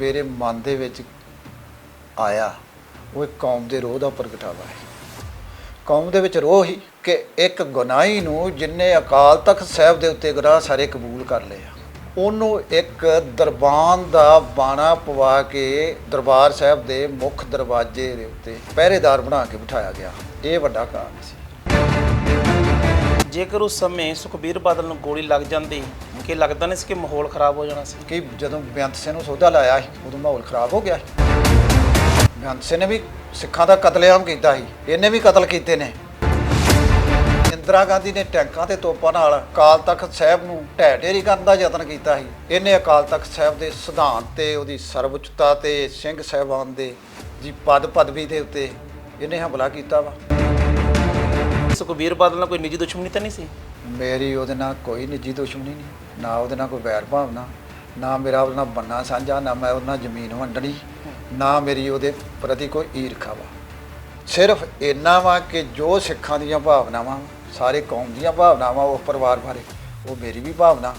ਮੇਰੇ ਮਨ ਦੇ ਵਿੱਚ ਆਇਆ, ਉਹ ਇੱਕ ਕੌਮ ਦੇ ਰੋਹ ਦਾ ਪ੍ਰਗਟਾਵਾ ਹੈ। ਕੌਮ ਦੇ ਵਿੱਚ ਰੋਹ ਹੀ ਕਿ ਇੱਕ ਗੁਨਾਹੀ ਨੂੰ ਜਿਨਨੇ ਅਕਾਲ ਤਖਤ ਸਾਹਿਬ ਦੇ ਉੱਤੇ ਗੁਨਾਹ ਸਾਰੇ ਕਬੂਲ ਕਰ ਲਏ ਆ। ਉਹਨੂੰ ਇੱਕ ਦਰਬਾਨ ਦਾ ਬਾਣਾ ਪਵਾ ਕੇ ਦਰਬਾਰ ਸਾਹਿਬ ਦੇ ਮੁੱਖ ਦਰਵਾਜ਼ੇ ਦੇ ਉੱਤੇ ਪਹਿਰੇਦਾਰ ਬਣਾ ਕੇ ਬਿਠਾਇਆ ਗਿਆ। ਇਹ ਵੱਡਾ ਕਾਰਨ ਸੀ। ਜੇਕਰ ਉਸ ਸਮੇਂ ਸੁਖਬੀਰ ਬਾਦਲ ਨੂੰ ਗੋਲੀ ਲੱਗ ਜਾਂਦੀ ਕਿ ਲੱਗਦਾ ਨਹੀਂ ਸੀ ਕਿ ਮਾਹੌਲ ਖਰਾਬ ਹੋ ਜਾਣਾ ਸੀ? ਕਿ ਜਦੋਂ ਬੇਅੰਤ ਸਿੰਘ ਨੂੰ ਸੌਦਾ ਲਾਇਆ ਸੀ ਉਦੋਂ ਮਾਹੌਲ ਖਰਾਬ ਹੋ ਗਿਆ ਸੀ। ਬੇਅੰਤ ਸਿੰਘ ਨੇ ਵੀ ਸਿੱਖਾਂ ਦਾ ਕਤਲੇਆਮ ਕੀਤਾ ਸੀ ਇਹਨੇ ਵੀ ਕਤਲ ਕੀਤੇ ਨੇ। ਇੰਦਰਾ ਗਾਂਧੀ ਨੇ ਟੈਂਕਾਂ ਤੇ ਤੋਪਾਂ ਨਾਲ ਅਕਾਲ ਤਖਤ ਸਾਹਿਬ ਨੂੰ ਢਹਿ ਢੇਰੀ ਕਰਨ ਦਾ ਯਤਨ ਕੀਤਾ ਸੀ। ਇਹਨੇ ਅਕਾਲ ਤਖਤ ਸਾਹਿਬ ਦੇ ਸਿਧਾਂਤ ਤੇ ਉਹਦੀ ਸਰਵਉੱਚਤਾ ਤੇ ਸਿੰਘ ਸਾਹਿਬਾਨ ਦੇ ਜੀ ਪਦ ਪਦਵੀ ਦੇ ਉੱਤੇ ਇਹਨੇ ਹਮਲਾ ਕੀਤਾ ਵਾ। ਸੁਖਬੀਰ ਬਾਦਲ ਨਾਲ ਕੋਈ ਨਿੱਜੀ ਦੁਸ਼ਮਣੀ ਤਾਂ ਨਹੀਂ ਸੀ? ਮੇਰੀ ਉਹਦੇ ਨਾਲ ਕੋਈ ਨਿੱਜੀ ਦੁਸ਼ਮਣੀ ਨਹੀਂ। ਨਾ ਉਹਦੇ ਨਾਲ ਕੋਈ ਵੈਰ ਭਾਵਨਾ, ਨਾ ਮੇਰਾ ਉਹਦੇ ਨਾਲ ਬੰਨਾ ਸਾਂਝਾ, ਨਾ ਮੈਂ ਉਹਦੇ ਨਾਲ ਜ਼ਮੀਨ ਵੰਡਣੀ, ਨਾ ਮੇਰੀ ਉਹਦੇ ਪ੍ਰਤੀ ਕੋਈ ਈਰਖਾ ਵਾ। ਸਿਰਫ ਇੰਨਾ ਵਾ ਕਿ ਜੋ ਸਿੱਖਾਂ ਦੀਆਂ ਭਾਵਨਾਵਾਂ, ਸਾਰੇ ਕੌਮ ਦੀਆਂ ਭਾਵਨਾਵਾਂ ਉਹ ਪਰਿਵਾਰ ਬਾਰੇ, ਉਹ ਮੇਰੀ ਵੀ ਭਾਵਨਾ।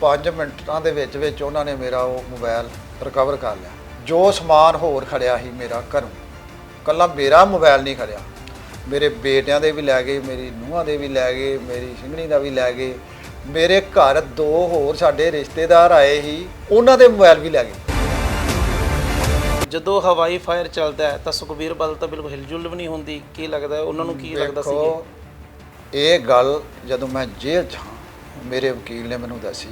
5 ਮਿੰਟਾਂ ਦੇ ਵਿੱਚ ਵਿੱਚ ਉਹਨਾਂ ਨੇ ਮੇਰਾ ਉਹ ਮੋਬਾਈਲ ਰਿਕਵਰ ਕਰ ਲਿਆ। ਜੋ ਸਮਾਨ ਹੋਰ ਖੜਿਆ ਸੀ ਮੇਰਾ ਘਰੋਂ, ਕੱਲਾ ਮੇਰਾ ਮੋਬਾਈਲ ਨਹੀਂ ਖੜਿਆ। ਮੇਰੇ ਬੇਟਿਆਂ ਦੇ ਵੀ ਲੈ ਗਏ ਮੇਰੀ ਨੂੰਹਾਂ ਦੇ ਵੀ ਲੈ ਗਏ ਮੇਰੀ ਸਿੰਘਣੀ ਦਾ ਵੀ ਲੈ ਗਏ। ਮੇਰੇ ਘਰ ਦੋ ਹੋਰ ਸਾਡੇ ਰਿਸ਼ਤੇਦਾਰ ਆਏ ਸੀ ਉਹਨਾਂ ਦੇ ਮੋਬਾਈਲ ਵੀ ਲੈ ਗਏ। ਜਦੋਂ ਹਵਾਈ ਫਾਇਰ ਚੱਲਦਾ ਹੈ ਤਾਂ ਸੁਖਬੀਰ ਬਾਦਲ ਤਾਂ ਬਿਲਕੁਲ ਹਿਲਜੁਲ ਵੀ ਨਹੀਂ ਹੁੰਦੀ। ਕੀ ਲੱਗਦਾ? ਉਹਨਾਂ ਨੂੰ ਕੀ ਲੱਗਦਾ ਸੀ? ਦੇਖੋ, ਇਹ ਗੱਲ ਜਦੋਂ ਮੈਂ ਜੇਲ੍ਹ 'ਚ ਹਾਂ ਮੇਰੇ ਵਕੀਲ ਨੇ ਮੈਨੂੰ ਦੱਸੀ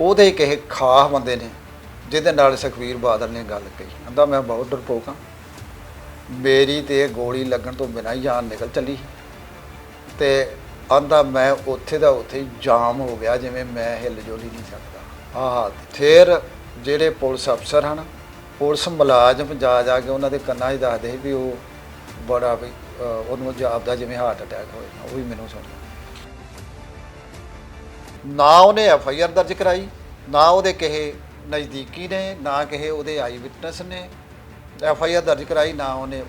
ਉਹਦੇ ਕਿਸੇ ਖਾਸ ਬੰਦੇ ਨੇ ਜਿਹਦੇ ਨਾਲ ਸੁਖਬੀਰ ਬਾਦਲ ਨੇ ਗੱਲ ਕਹੀ। ਕਹਿੰਦਾ ਮੈਂ ਬਹੁਤ ਡਰਪੋਕ ਹਾਂ। ਮੇਰੀ ਤੇ ਗੋਲੀ ਲੱਗਣ ਤੋਂ ਬਿਨਾਂ ਹੀ ਜਾਨ ਨਿਕਲ ਚੱਲੀ। ਤੇ ਆਂਦਾ ਮੈਂ ਉੱਥੇ ਦਾ ਉੱਥੇ ਜਾਮ ਹੋ ਗਿਆ ਜਿਵੇਂ ਮੈਂ ਹਿੱਲ ਜੋਲੀ ਨਹੀਂ ਸਕਦਾ। ਆਹ ਫਿਰ ਜਿਹੜੇ ਪੁਲਿਸ ਅਫਸਰ ਹਨ ਪੁਲਿਸ ਮੁਲਾਜ਼ਮ ਜਾ ਜਾ ਕੇ ਉਹਨਾਂ ਦੇ ਕੰਨਾਂ 'ਚ ਦੱਸਦੇ ਸੀ ਵੀ ਉਹ ਬੜਾ ਵੀ ਅਹ, ਉਹਨੂੰ ਜਾਪਦਾ ਜਿਵੇਂ ਹਾਰਟ ਅਟੈਕ ਹੋਇਆ ਉਹ ਵੀ ਮੈਨੂੰ ਸੁਣਿਆ ਨਾ ਉਹਨੇ ਐਫ ਆਈ ਆਰ ਦਰਜ ਕਰਾਈ ਨਾ ਉਹਦੇ ਕਿਸੇ ਨਜ਼ਦੀਕੀ ਨੇ ਨਾ ਕਿਸੇ ਉਹਦੇ ਆਈ ਵਿਟਨੈਸ ਨੇ ਐਫ ਆਈ ਆਰ ਦਰਜ ਕਰਾਈ ਨਾ ਉਹਨੇ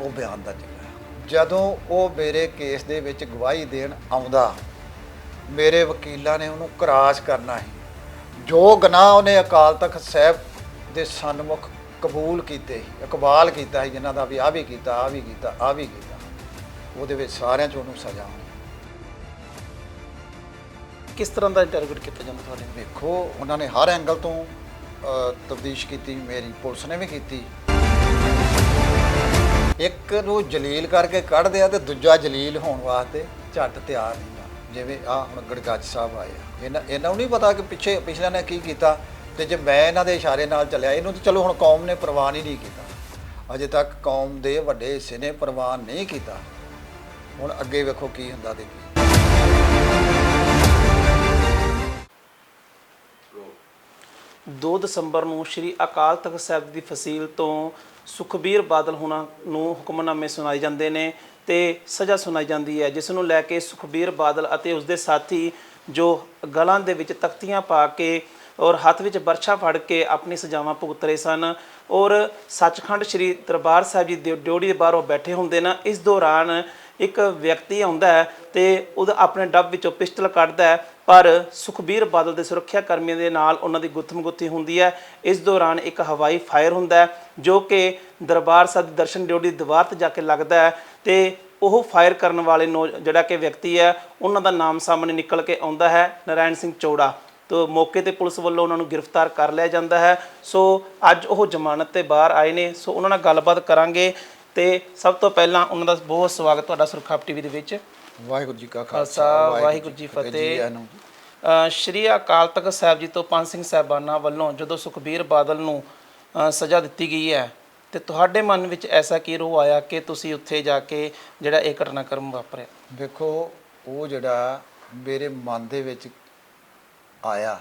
ਉਹ ਬਿਆਨ ਦਰਜ ਕਰਾਇਆ। ਜਦੋਂ ਉਹ ਮੇਰੇ ਕੇਸ ਦੇ ਵਿੱਚ ਗਵਾਹੀ ਦੇਣ ਆਉਂਦਾ ਮੇਰੇ ਵਕੀਲਾਂ ਨੇ ਉਹਨੂੰ ਕਰਾਸ ਕਰਨਾ ਸੀ। ਜੋ ਗੁਨਾਹ ਉਹਨੇ ਅਕਾਲ ਤਖਤ ਸਾਹਿਬ ਦੇ ਸਨਮੁਖ ਕਬੂਲ ਕੀਤੇ ਸੀ ਇਕਬਾਲ ਕੀਤਾ ਸੀ ਜਿਨ੍ਹਾਂ ਦਾ ਵੀ ਆ ਵੀ ਕੀਤਾ ਆ ਵੀ ਕੀਤਾ ਆ ਵੀ ਕੀਤਾ ਉਹਦੇ ਵਿੱਚ ਸਾਰਿਆਂ 'ਚ ਉਹਨੂੰ ਸਜ਼ਾ ਹੋਣੀ ਕਿਸ ਤਰ੍ਹਾਂ ਦਾ ਇੰਟਰੋਗੇਟ ਕੀਤਾ ਜਾਂਦਾ ਤੁਹਾਡੇ ਵੇਖੋ ਉਹਨਾਂ ਨੇ ਹਰ ਐਂਗਲ ਤੋਂ ਤਬਦੀਸ਼ ਕੀਤੀ ਮੇਰੀ ਪੁਲਿਸ ਨੇ ਵੀ ਕੀਤੀ। ਇੱਕ ਨੂੰ ਜਲੀਲ ਕਰਕੇ ਕੱਢਦੇ ਆ ਤੇ ਦੂਜਾ ਜਲੀਲ ਹੋਣ ਵਾਸਤੇ ਝੱਟ ਤਿਆਰ ਨਹੀਂ ਗਾ। ਜਿਵੇਂ ਆ ਹੁਣ ਗੜਗੱਜ ਸਾਹਿਬ ਆਏ ਆ। ਇਹਨਾਂ ਇਹਨਾਂ ਨੂੰ ਨਹੀਂ ਪਤਾ ਕਿ ਪਿੱਛੇ ਪਿਛਲਿਆਂ ਨੇ ਕੀ ਕੀਤਾ ਤੇ ਜੇ ਮੈਂ ਇਹਨਾਂ ਦੇ ਇਸ਼ਾਰੇ ਨਾਲ ਚੱਲਿਆ, ਇਹਨੂੰ ਤਾਂ ਚਲੋ ਹੁਣ ਕੌਮ ਨੇ ਪ੍ਰਵਾਨ ਹੀ ਨਹੀਂ ਕੀਤਾ। ਅਜੇ ਤੱਕ ਕੌਮ ਦੇ ਵੱਡੇ ਹਿੱਸੇ ਨੇ ਪ੍ਰਵਾਨ ਨਹੀਂ ਕੀਤਾ। ਹੁਣ ਅੱਗੇ ਵੇਖੋ ਕੀ ਹੁੰਦਾ ਦੇਖੀ 2 ਦਸੰਬਰ ਨੂੰ ਸ੍ਰੀ ਅਕਾਲ ਤਖਤ ਸਾਹਿਬ ਦੀ ਫਸੀਲ ਤੋਂ ਸੁਖਬੀਰ ਬਾਦਲ ਹੁਣਾਂ ਨੂੰ ਹੁਕਮਨਾਮੇ ਸੁਣਾਏ ਜਾਂਦੇ ਨੇ ਤੇ ਸਜ਼ਾ ਸੁਣਾਈ ਜਾਂਦੀ ਹੈ, ਜਿਸ ਨੂੰ ਲੈ ਕੇ ਸੁਖਬੀਰ ਬਾਦਲ ਅਤੇ ਉਸਦੇ ਸਾਥੀ ਜੋ ਗਲਾਂ ਦੇ ਵਿੱਚ ਤਖਤੀਆਂ ਪਾ ਕੇ ਔਰ ਹੱਥ ਵਿੱਚ ਬਰਛਾ ਫੜ ਕੇ ਆਪਣੀ ਸਜ਼ਾਵਾਂ ਭੁਗਤ ਰਹੇ ਸਨ ਔਰ ਸੱਚਖੰਡ ਸ੍ਰੀ ਦਰਬਾਰ ਸਾਹਿਬ ਜੀ ਦੀ ਡਿਊਟੀ ਦੇ ਬਾਹਰੋਂ ਬੈਠੇ ਹੁੰਦੇ ਨੇ, ਇਸ ਦੌਰਾਨ ਇੱਕ ਵਿਅਕਤੀ ਆਉਂਦਾ ਹੈ ਤੇ ਉਹਦਾ ਆਪਣੇ ਡੱਬ ਵਿੱਚੋਂ ਪਿਸਟਲ ਕੱਢਦਾ ਹੈ, ਪਰ ਸੁਖਬੀਰ ਬਾਦਲ ਦੇ ਸੁਰੱਖਿਆ ਕਰਮੀਆਂ ਦੇ ਨਾਲ ਉਹਨਾਂ ਦੀ ਗੁੱਥਮ-ਗੁੱਥੀ ਹੁੰਦੀ ਹੈ। ਇਸ ਦੌਰਾਨ ਇੱਕ ਹਵਾਈ ਫਾਇਰ ਹੁੰਦਾ ਹੈ, ਜੋ ਕਿ ਦਰਬਾਰ ਸਾਹਿਬ ਦੀ ਦਰਸ਼ਨ ਡਿਊਟੀ ਦੀਵਾਰ ਤੇ ਜਾ ਕੇ ਲੱਗਦਾ ਹੈ ਤੇ ਉਹ ਫਾਇਰ ਕਰਨ ਵਾਲੇ ਨੌ, ਜਿਹੜਾ ਕਿ ਵਿਅਕਤੀ ਹੈ, ਉਹਨਾਂ ਦਾ ਨਾਮ ਸਾਹਮਣੇ ਨਿਕਲ ਕੇ ਆਉਂਦਾ ਹੈ ਨਰਾਇਣ ਸਿੰਘ ਚੌੜਾ। ਤੋ ਮੌਕੇ ਤੇ ਪੁਲਿਸ ਵੱਲੋਂ ਉਹਨਾਂ ਨੂੰ ਗ੍ਰਿਫਤਾਰ ਕਰ ਲਿਆ ਜਾਂਦਾ ਹੈ। ਸੋ ਅੱਜ ਉਹ ਜ਼ਮਾਨਤ ਤੇ ਬਾਹਰ ਆਏ ਨੇ, ਸੋ ਉਹਨਾਂ ਨਾਲ ਗੱਲਬਾਤ ਕਰਾਂਗੇ। ਤੇ ਸਭ ਤੋਂ ਪਹਿਲਾਂ ਉਹਨਾਂ ਦਾ ਬਹੁਤ ਸਵਾਗਤ ਤੁਹਾਡਾ ਸੁਰਖਾਪ ਟੀਵੀ ਦੇ ਵਿੱਚ। ਵਾਹਿਗੁਰੂ ਜੀ ਕਾ ਖਾਲਸਾ ਵਾਹਿਗੁਰੂ ਜੀ ਫਤਿਹ। ਸ਼੍ਰੀ ਅਕਾਲ ਤਖਤ ਸਾਹਿਬ ਜੀ ਤੋਂ ਪੰਜ ਸਿੰਘ ਸਾਹਿਬਾਨਾਂ ਵੱਲੋਂ ਜਦੋਂ ਸੁਖਬੀਰ ਬਾਦਲ ਨੂੰ ਸਜ਼ਾ ਦਿੱਤੀ ਗਈ ਹੈ ਤੇ ਤੁਹਾਡੇ ਮਨ ਵਿੱਚ ਐਸਾ ਕੀ ਰੋਹ ਆਇਆ ਕਿ ਤੁਸੀਂ ਉੱਥੇ ਜਾ ਕੇ ਜਿਹੜਾ ਇਹ ਘਟਨਾਕ੍ਰਮ ਵਾਪਰਿਆ? ਦੇਖੋ ਉਹ ਜਿਹੜਾ ਮੇਰੇ ਮਨ ਦੇ ਵਿੱਚ ਆਇਆ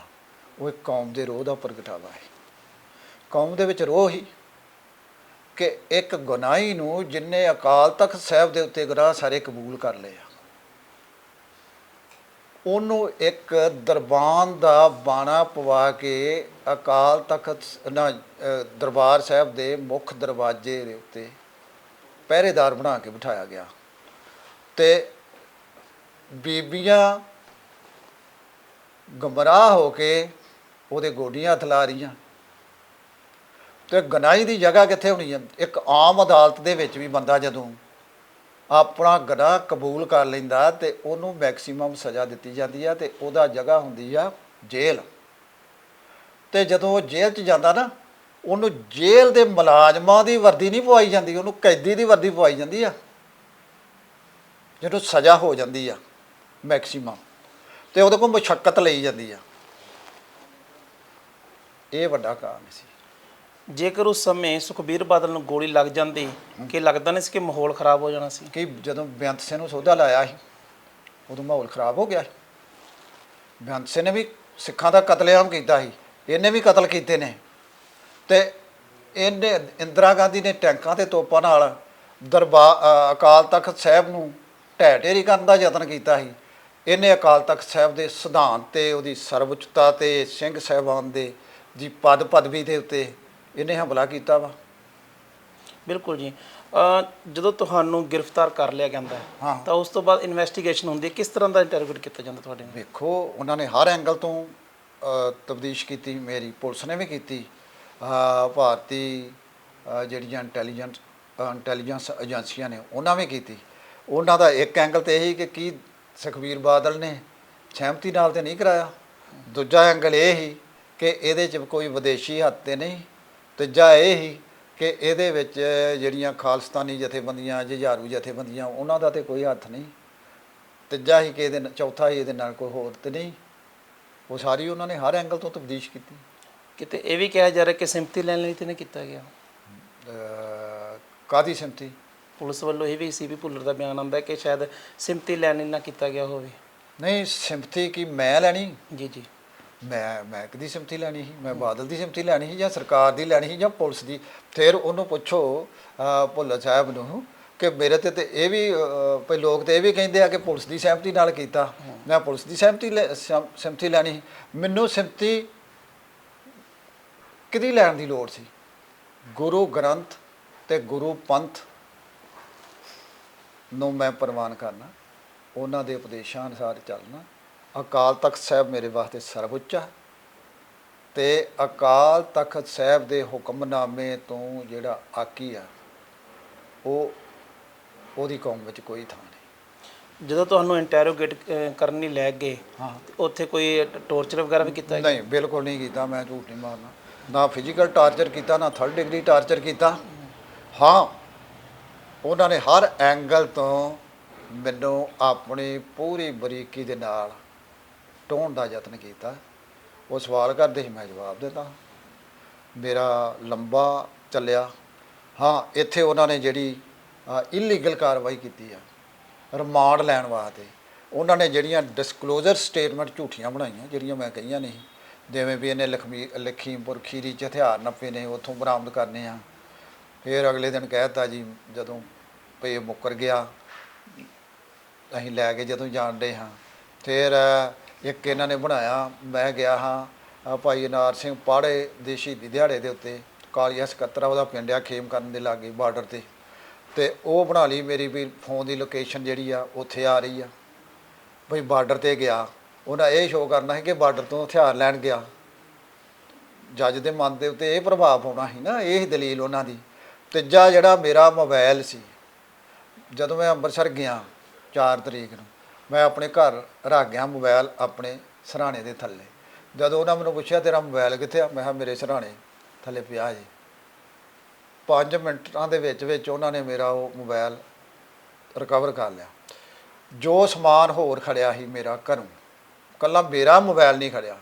ਉਹ ਇੱਕ ਕੌਮ ਦੇ ਰੋਹ ਦਾ ਪ੍ਰਗਟਾਵਾ ਹੈ। ਕੌਮ ਦੇ ਵਿੱਚ ਰੋਹ ਹੀ। ਕਿ ਇੱਕ ਗੁਨਾਹੀ ਨੂੰ ਜਿਨਨੇ ਅਕਾਲ ਤਖਤ ਸਾਹਿਬ ਦੇ ਉੱਤੇ ਗੁਨਾਹ ਸਾਰੇ ਕਬੂਲ ਕਰ ਲਏ ਆ। ਉਹਨੂੰ ਇੱਕ ਦਰਬਾਨ ਦਾ ਬਾਣਾ ਪਵਾ ਕੇ ਅਕਾਲ ਤਖਤ ਨਾ ਦਰਬਾਰ ਸਾਹਿਬ ਦੇ ਮੁੱਖ ਦਰਵਾਜ਼ੇ ਦੇ ਉੱਤੇ ਪਹਿਰੇਦਾਰ ਬਣਾ ਕੇ ਬਿਠਾਇਆ ਗਿਆ। ਤੇ ਬੀਬੀਆਂ ਗਮਰਾਹ ਹੋ ਕੇ ਉਹਦੇ ਗੋਡੀਆਂ ਥਲਾ ਰਹੀਆਂ। ਤੇ ਗਨਾਹੀ ਦੀ ਜਗ੍ਹਾ ਕਿੱਥੇ ਹੋਣੀ ਹੈ ਇੱਕ ਆਮ ਅਦਾਲਤ ਦੇ ਵਿੱਚ ਵੀ ਬੰਦਾ ਜਦੋਂ ਆਪਣਾ ਗਨਾਹ ਕਬੂਲ ਕਰ ਲੈਂਦਾ ਤੇ ਉਹਨੂੰ ਮੈਕਸਿਮਮ ਸਜ਼ਾ ਦਿੱਤੀ ਜਾਂਦੀ ਆ ਤੇ ਉਹਦਾ ਜਗ੍ਹਾ ਹੁੰਦੀ ਆ ਜੇਲ੍ਹ। ਤੇ ਜਦੋਂ ਉਹ ਜੇਲ੍ਹ 'ਚ ਜਾਂਦਾ ਨਾ, ਉਹਨੂੰ ਜੇਲ੍ਹ ਦੇ ਮੁਲਾਜ਼ਮਾਂ ਦੀ ਵਰਦੀ ਨਹੀਂ ਪਵਾਈ ਜਾਂਦੀ, ਉਹਨੂੰ ਕੈਦੀ ਦੀ ਵਰਦੀ ਪਵਾਈ ਜਾਂਦੀ ਆ। ਜਦੋਂ ਸਜ਼ਾ ਹੋ ਜਾਂਦੀ ਆ ਮੈਕਸਿਮਮ ਤੇ ਉਹਦੇ ਕੋਲ ਮੁਸ਼ੱਕਤ ਲਈ ਜਾਂਦੀ ਆ। ਇਹ ਵੱਡਾ ਕਾਰਨ ਸੀ। ਜੇਕਰ ਉਸ ਸਮੇਂ ਸੁਖਬੀਰ ਬਾਦਲ ਨੂੰ ਗੋਲੀ ਲੱਗ ਜਾਂਦੀ ਕਿ ਲੱਗਦਾ ਨਹੀਂ ਸੀ ਕਿ ਮਾਹੌਲ ਖਰਾਬ ਹੋ ਜਾਣਾ ਸੀ? ਕਿ ਜਦੋਂ ਬੇਅੰਤ ਸਿੰਘ ਨੂੰ ਸੌਦਾ ਲਾਇਆ ਸੀ ਉਦੋਂ ਮਾਹੌਲ ਖਰਾਬ ਹੋ ਗਿਆ ਸੀ। ਬੇਅੰਤ ਸਿੰਘ ਨੇ ਵੀ ਸਿੱਖਾਂ ਦਾ ਕਤਲੇਆਮ ਕੀਤਾ ਸੀ ਇਹਨੇ ਵੀ ਕਤਲ ਕੀਤੇ ਨੇ। ਤੇ ਇਹਨੇ ਇੰਦਰਾ ਗਾਂਧੀ ਨੇ ਟੈਂਕਾਂ ਤੇ ਤੋਪਾਂ ਨਾਲ ਦਰਬਾਰ ਅਕਾਲ ਤਖਤ ਸਾਹਿਬ ਨੂੰ ਢਹਿ ਢੇਰੀ ਕਰਨ ਦਾ ਯਤਨ ਕੀਤਾ ਸੀ। ਇਹਨੇ ਅਕਾਲ ਤਖਤ ਸਾਹਿਬ ਦੇ ਸਿਧਾਂਤ ਤੇ ਉਹਦੀ ਸਰਵਉੱਚਤਾ ਤੇ ਸਿੰਘ ਸਾਹਿਬਾਨ ਦੇ ਦੀ ਪਦ ਪਦਵੀ ਦੇ ਉੱਤੇ ਇਹਨੇ ਹਮਲਾ ਕੀਤਾ ਵਾ। ਬਿਲਕੁਲ ਜੀ। ਅ, ਜਦੋਂ ਤੁਹਾਨੂੰ ਗ੍ਰਿਫਤਾਰ ਕਰ ਲਿਆ ਜਾਂਦਾ ਹੈ ਹਾਂ। ਤਾਂ ਉਸ ਤੋਂ ਬਾਅਦ ਇਨਵੈਸਟੀਗੇਸ਼ਨ ਹੁੰਦੀ ਹੈ। ਕਿਸ ਤਰ੍ਹਾਂ ਦਾ ਇੰਟਰੋਗੇਟ ਕੀਤਾ ਜਾਂਦਾ ਤੁਹਾਡੇ ਨਾਲ? ਵੇਖੋ ਉਹਨਾਂ ਨੇ ਹਰ ਐਂਗਲ ਤੋਂ ਤਬਦੀਸ਼ ਕੀਤੀ ਮੇਰੀ ਪੁਲਿਸ ਨੇ ਵੀ ਕੀਤੀ। ਭਾਰਤੀ ਜਿਹੜੀਆਂ ਇੰਟੈਲੀਜੈਂਟ ਇੰਟੈਲੀਜੈਂਸ ਏਜੰਸੀਆਂ ਨੇ ਉਹਨਾਂ ਵੀ ਕੀਤੀ। ਉਹਨਾਂ ਦਾ ਇੱਕ ਐਂਗਲ ਤੇ ਇਹ ਸੀ ਕਿ ਕੀ ਸੁਖਬੀਰ ਬਾਦਲ ਨੇ ਸਹਿਮਤੀ ਨਾਲ ਤੇ ਨਹੀਂ ਕਰਾਇਆ। ਦੂਜਾ ਐਂਗਲ ਇਹ ਸੀ ਕਿ ਇਹਦੇ 'ਚ ਕੋਈ ਵਿਦੇਸ਼ੀ ਹੱਥ ਤੇ ਨਹੀਂ ਤੀਜਾ ਇਹ ਸੀ ਕਿ ਇਹਦੇ ਵਿੱਚ ਜਿਹੜੀਆਂ ਖਾਲਸਤਾਨੀ ਜਥੇਬੰਦੀਆਂ ਜੁਝਾਰੂ ਜਥੇਬੰਦੀਆਂ ਉਹਨਾਂ ਦਾ ਤੇ ਕੋਈ ਹੱਥ ਨਹੀਂ। ਤੀਜਾ ਹੀ ਕਿ ਇਹਦੇ ਚੌਥਾ ਹੀ ਇਹਦੇ ਨਾਲ ਕੋਈ ਹੋਰ ਤੇ ਨਹੀਂ। ਉਹ ਸਾਰੀ ਉਹਨਾਂ ਨੇ ਹਰ ਐਂਗਲ ਤੋਂ ਤਬਦੀਸ਼ ਕੀਤੀ। ਕਿਤੇ ਇਹ ਵੀ ਕਿਹਾ ਜਾ ਰਿਹਾ ਕਿ ਸਿੰਪਤੀ ਲੈਣ ਲਈ ਤੇ ਨਹੀਂ ਕੀਤਾ ਗਿਆ? ਅਹ ਕਾਹਦੀ ਸਿੰਮਤੀ? ਪੁਲਿਸ ਵੱਲੋਂ ਇਹ ਵੀ ਸੀਪੀ ਭੁੱਲਰ ਦਾ ਬਿਆਨ ਆਉਂਦਾ ਹੈ ਕਿ ਸ਼ਾਇਦ ਸਿੰਪਤੀ ਲੈਣ ਲਈ ਨਾ ਕੀਤਾ ਗਿਆ ਹੋਵੇ। ਨਹੀਂ ਸਿੰਮਤੀ ਕੀ ਮੈਂ ਲੈਣੀ? ਜੀ ਜੀ। ਮੈਂ ਮੈਂ ਕਿਹਦੀ ਸਿਮਤੀ ਲੈਣੀ ਸੀ? ਮੈਂ ਬਾਦਲ ਦੀ ਸਿਮਤੀ ਲੈਣੀ ਸੀ ਜਾਂ ਸਰਕਾਰ ਦੀ ਲੈਣੀ ਸੀ ਜਾਂ ਪੁਲਿਸ ਦੀ? ਫਿਰ ਉਹਨੂੰ ਪੁੱਛੋ ਭੁੱਲਰ ਸਾਹਿਬ ਨੂੰ ਕਿ ਮੇਰੇ ਤੇ ਤੇ ਇਹ ਵੀ ਅਹ, ਲੋਕ ਤੇ ਇਹ ਵੀ ਕਹਿੰਦੇ ਆ ਕਿ ਪੁਲਿਸ ਦੀ ਸਹਿਮਤੀ ਨਾਲ ਕੀਤਾ। ਮੈਂ ਪੁਲਿਸ ਦੀ ਸਹਿਮਤੀ ਲੈ- ਸਹਿਮ- ਲੈਣੀ ਸੀ। ਮੈਨੂੰ ਸਿੰਮਤੀ ਕਿਹਦੀ ਲੈਣ ਦੀ ਲੋੜ ਸੀ? ਗੁਰੂ ਗ੍ਰੰਥ ਤੇ ਗੁਰੂ ਪੰਥ ਨੂੰ ਮੈਂ ਪ੍ਰਵਾਨ ਕਰਨਾ ਉਹਨਾਂ ਦੇ ਉਪਦੇਸ਼ਾਂ ਅਨੁਸਾਰ ਚੱਲਣਾ ਅਕਾਲ ਤਖਤ ਸਾਹਿਬ ਮੇਰੇ ਵਾਸਤੇ ਸਰਵਉੱਚ ਆ ਤੇ ਅਕਾਲ ਤਖਤ ਸਾਹਿਬ ਦੇ ਹੁਕਮਨਾਮੇ ਤੋਂ ਜਿਹੜਾ ਆਕੀ ਆ ਉਹ ਉਹਦੀ ਕੌਮ ਵਿੱਚ ਕੋਈ ਥਾਂ ਨਹੀਂ। ਜਦੋਂ ਤੁਹਾਨੂੰ ਇੰਟਰੋਗੇਟ ਕਰਨ ਲਈ ਲੈ ਗਏ ਹਾਂ। ਉੱਥੇ ਕੋਈ ਟੌਰਚਰ ਵਗੈਰਾ ਵੀ ਕੀਤਾ ਨਹੀਂ ਬਿਲਕੁਲ ਨਹੀਂ ਕੀਤਾ ਮੈਂ ਝੂਠ ਨਹੀਂ ਮਾਰਨਾ। ਨਾ ਫਿਜ਼ੀਕਲ ਟਾਰਚਰ ਕੀਤਾ ਨਾ ਥਰਡ ਡਿਗਰੀ ਟਾਰਚਰ ਕੀਤਾ। ਹਾਂ ਉਹਨਾਂ ਨੇ ਹਰ ਐਂਗਲ ਤੋਂ ਮੈਨੂੰ ਆਪਣੀ ਪੂਰੀ ਬਰੀਕੀ ਦੇ ਨਾਲ ਢੋਣ ਦਾ ਯਤਨ ਕੀਤਾ। ਉਹ ਸਵਾਲ ਕਰਦੇ ਸੀ, ਮੈਂ ਜਵਾਬ ਦਿੰਦਾ ਮੇਰਾ ਲੰਬਾ ਚੱਲਿਆ। ਹਾਂ, ਇੱਥੇ ਉਹਨਾਂ ਨੇ ਜਿਹੜੀ ਇਲੀਗਲ ਕਾਰਵਾਈ ਕੀਤੀ ਆ, ਰਿਮਾਂਡ ਲੈਣ ਵਾਸਤੇ। ਉਹਨਾਂ ਨੇ ਜਿਹੜੀਆਂ ਡਿਸਕਲੋਜ਼ਰ ਸਟੇਟਮੈਂਟ ਝੂਠੀਆਂ ਬਣਾਈਆਂ, ਜਿਹੜੀਆਂ ਮੈਂ ਕਹੀਆਂ ਨਹੀਂ, ਜਿਵੇਂ ਵੀ ਇਹਨੇ ਲਖਮੀ, ਲਖੀਮਪੁਰ, ਖੀਰੀ ਚ ਹਥਿਆਰ ਨੱਪੇ ਨੇ, ਉੱਥੋਂ ਬਰਾਮਦ ਕਰਨੇ ਆ। ਫਿਰ ਅਗਲੇ ਦਿਨ ਕਹਿਤਾ ਜੀ, ਜਦੋਂ ਭਈ ਮੁੱਕਰ ਗਿਆ, ਅਸੀਂ ਲੈ ਕੇ ਜਦੋਂ ਜਾਣਦੇ ਹਾਂ। ਫਿਰ ਇੱਕ ਇਹਨਾਂ ਨੇ ਬਣਾਇਆ, ਮੈਂ ਗਿਆ ਹਾਂ ਭਾਈ ਅਨਾਰ ਸਿੰਘ ਪਾੜੇ ਦੇ ਸ਼ਹੀਦੀ ਦਿਹਾੜੇ ਦੇ ਉੱਤੇ ਕਾਲੀਆ ਸਕੱਤਰਾ ਉਹਦਾ ਪਿੰਡ ਆ, ਖੇਮ ਕਰਨ ਦੇ ਲਾਗੇ ਬਾਰਡਰ ਤੇ। ਤੇ ਉਹ ਬਣਾ ਲਈ ਮੇਰੀ ਵੀ ਫੋਨ ਦੀ ਲੋਕੇਸ਼ਨ ਜਿਹੜੀ ਆ, ਉੱਥੇ ਆ ਰਹੀ ਆ। ਭਈ ਬਾਰਡਰ ਤੇ ਗਿਆ। ਉਹਨਾਂ ਇਹ ਸ਼ੋਅ ਕਰਨਾ ਸੀ ਕਿ ਬਾਰਡਰ ਤੋਂ ਹਥਿਆਰ ਲੈਣ ਗਿਆ। ਜੱਜ ਦੇ ਮਨ ਦੇ ਉੱਤੇ ਇਹ ਪ੍ਰਭਾਵ ਪਾਉਣਾ ਸੀ ਨਾ, ਇਹ ਸੀ ਦਲੀਲ ਉਹਨਾਂ ਦੀ। ਤੀਜਾ ਜਿਹੜਾ ਮੇਰਾ ਮੋਬਾਈਲ ਸੀ, ਜਦੋਂ ਮੈਂ ਅੰਮ੍ਰਿਤਸਰ ਗਿਆ 4 ਤਰੀਕ ਨੂੰ ਮੈਂ ਆਪਣੇ ਘਰ ਰੱਖ ਗਿਆ ਮੋਬਾਈਲ ਆਪਣੇ ਸਰਾਣੇ ਦੇ ਥੱਲੇ। ਜਦੋਂ ਉਹਨਾਂ ਮੈਨੂੰ ਪੁੱਛਿਆ, ਤੇਰਾ ਮੋਬਾਈਲ ਕਿੱਥੇ ਆ? ਮੈਂ ਕਿਹਾ, ਮੇਰੇ ਸਰਾਣੇ ਥੱਲੇ ਪਿਆ ਜੀ। 5 ਮਿੰਟਾਂ ਦੇ ਵਿੱਚ ਵਿੱਚ ਉਹਨਾਂ ਨੇ ਮੇਰਾ ਉਹ ਮੋਬਾਈਲ ਰਿਕਵਰ ਕਰ ਲਿਆ। ਜੋ ਸਮਾਨ ਹੋਰ ਖੜਿਆ ਸੀ ਮੇਰਾ ਘਰੋਂ, ਕੱਲਾ ਮੇਰਾ ਮੋਬਾਈਲ ਨਹੀਂ ਖੜਿਆ।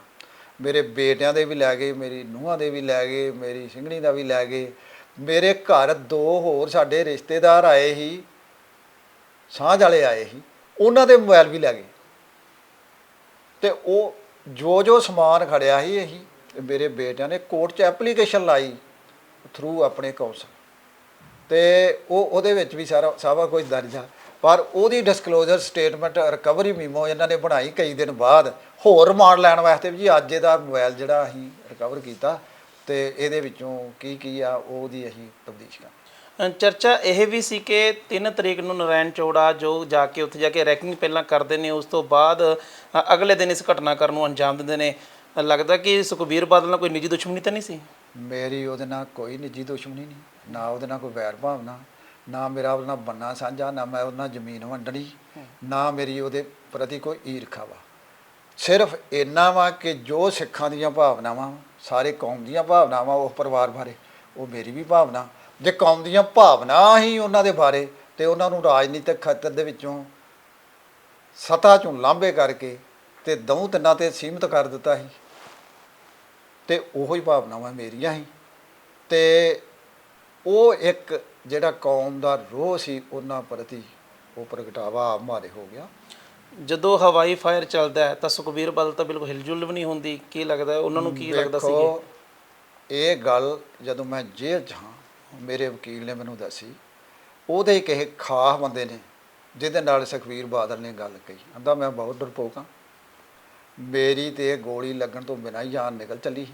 ਮੇਰੇ ਬੇਟਿਆਂ ਦੇ ਵੀ ਲੈ ਗਏ, ਮੇਰੀ ਨੂੰਹਾਂ ਦੇ ਵੀ ਲੈ ਗਏ, ਮੇਰੀ ਸਿੰਘਣੀ ਦਾ ਵੀ ਲੈ ਗਏ। ਮੇਰੇ ਘਰ ਦੋ ਹੋਰ ਸਾਡੇ ਰਿਸ਼ਤੇਦਾਰ ਆਏ ਸੀ, ਸਾਂਝ ਵਾਲੇ ਆਏ ਸੀ। ਉਹਨਾਂ ਦੇ ਮੋਬਾਈਲ ਵੀ ਲੈ ਗਏ। ਤੇ ਉਹ ਜੋ ਜੋ ਸਮਾਨ ਖੜਿਆ ਸੀ, ਇਹੀ ਮੇਰੇ ਬੇਟਿਆਂ ਨੇ ਕੋਰਟ 'ਚ ਐਪਲੀਕੇਸ਼ਨ ਲਾਈ ਥਰੂ ਆਪਣੇ ਕੌਂਸਲ ਤੇ ਉਹ ਉਹਦੇ ਵਿੱਚ ਵੀ ਸਾਰਾ ਸਾਰਾ ਕੁਝ ਦਰਜ ਆ। ਪਰ ਉਹਦੀ ਡਿਸਕਲੋਜ਼ਰ ਸਟੇਟਮੈਂਟ ਰਿਕਵਰੀ ਮੀਮੋ ਇਹਨਾਂ ਨੇ ਬਣਾਈ ਕਈ ਦਿਨ ਬਾਅਦ। ਹੋਰ ਰਿਮਾਂਡ ਲੈਣ ਵਾਸਤੇ ਵੀ ਜੀ, ਅੱਜ ਇਹਦਾ ਮੋਬਾਈਲ ਜਿਹੜਾ ਅਸੀਂ ਰਿਕਵਰ ਕੀਤਾ ਤੇ ਇਹਦੇ ਵਿੱਚੋਂ ਕੀ ਕੀ ਆ, ਉਹਦੀ ਅਸੀਂ ਤਬਦੀਸ਼ ਕਰ ਚਰਚਾ ਇਹ ਵੀ ਸੀ ਕਿ 3 ਤਰੀਕ ਨੂੰ ਨਰਾਇਣ ਚੋੜਾ ਜੋ ਜਾ ਕੇ ਉੱਥੇ ਜਾ ਕੇ ਰੈਕਿੰਗ ਪਹਿਲਾਂ ਕਰਦੇ ਨੇ ਉਸ ਤੋਂ ਬਾਅਦ ਅਗਲੇ ਦਿਨ ਇਸ ਘਟਨਾਕ੍ਰਮ ਨੂੰ ਅੰਜਾਮ ਦਿੰਦੇ ਨੇ। ਲੱਗਦਾ ਕਿ ਸੁਖਬੀਰ ਬਾਦਲ ਨਾਲ ਕੋਈ ਨਿੱਜੀ ਦੁਸ਼ਮਣੀ ਤਾਂ ਨਹੀਂ ਸੀ? ਮੇਰੀ ਉਹਦੇ ਨਾਲ ਕੋਈ ਨਿੱਜੀ ਦੁਸ਼ਮਣੀ ਨਹੀਂ। ਨਾ ਉਹਦੇ ਨਾਲ ਕੋਈ ਵੈਰ ਭਾਵਨਾ ਨਾ ਮੇਰਾ ਉਹਦੇ ਨਾਲ ਬੰਨਾ ਸਾਂਝਾ ਨਾ ਮੈਂ ਉਹਦੇ ਨਾਲ ਜ਼ਮੀਨ ਵੰਡਣੀ ਨਾ ਮੇਰੀ ਉਹਦੇ ਪ੍ਰਤੀ ਕੋਈ ਈਰਖਾ ਵਾ। ਸਿਰਫ ਇੰਨਾ ਵਾ ਕਿ ਜੋ ਸਿੱਖਾਂ ਦੀਆਂ ਭਾਵਨਾਵਾਂ ਵਾਂ, ਸਾਰੇ ਕੌਮ ਦੀਆਂ ਭਾਵਨਾਵਾਂ ਉਸ ਪਰਿਵਾਰ ਬਾਰੇ ਉਹ ਮੇਰੀ ਵੀ ਭਾਵਨਾ। ਜੇ ਕੌਮ ਦੀਆਂ ਭਾਵਨਾ ਹੀ ਉਹਨਾਂ ਦੇ ਬਾਰੇ ਤੇ ਉਹਨਾਂ ਨੂੰ ਰਾਜਨੀਤਿਕ ਖੇਤਰ ਦੇ ਵਿੱਚੋਂ ਸਤਾ ਚੋਂ ਲਾਂਭੇ ਕਰਕੇ ਤੇ ਦਊ ਤਿੰਨਾਂ ਤੇ ਸੀਮਿਤ ਕਰ ਦਿੱਤਾ ਸੀ। ਤੇ ਉਹੋ ਹੀ ਭਾਵਨਾਵਾਂ ਮੇਰੀਆਂ ਸੀ। ਤੇ ਉਹ ਇੱਕ ਜਿਹੜਾ ਕੌਮ ਦਾ ਰੋਹ ਸੀ ਉਹਨਾਂ ਪ੍ਰਤੀ ਉਹ ਪ੍ਰਗਟਾਵਾ ਮਾਰੇ ਹੋ ਗਿਆ। ਜਦੋਂ ਹਵਾਈ ਫਾਇਰ ਚੱਲਦਾ ਹੈ ਤਾਂ ਸੁਖਬੀਰ ਬਾਦਲ ਤਾਂ ਬਿਲਕੁਲ ਹਿਲਜੁਲ ਵੀ ਨਹੀਂ ਹੁੰਦੀ। ਕੀ ਲੱਗਦਾ ਹੈ? ਉਹਨਾਂ ਨੂੰ ਕੀ ਲੱਗਦਾ ਸੀ? ਇਹ ਗੱਲ ਜਦੋਂ ਮੈਂ ਜੇਲ੍ਹ 'ਚ ਹਾਂ ਮੇਰੇ ਵਕੀਲ ਨੇ ਮੈਨੂੰ ਦੱਸੀ, ਉਹਦੇ ਹੀ ਕਿਸੇ ਖਾਸ ਬੰਦੇ ਨੇ, ਜਿਹਦੇ ਨਾਲ ਸੁਖਬੀਰ ਬਾਦਲ ਨੇ ਗੱਲ ਕਹੀ। ਕਹਿੰਦਾ, ਮੈਂ ਬਹੁਤ ਡਰਪੋਕ ਹਾਂ। ਮੇਰੀ ਤੇ ਗੋਲੀ ਲੱਗਣ ਤੋਂ ਬਿਨਾਂ ਹੀ ਜਾਨ ਨਿਕਲ ਚੱਲੀ ਸੀ।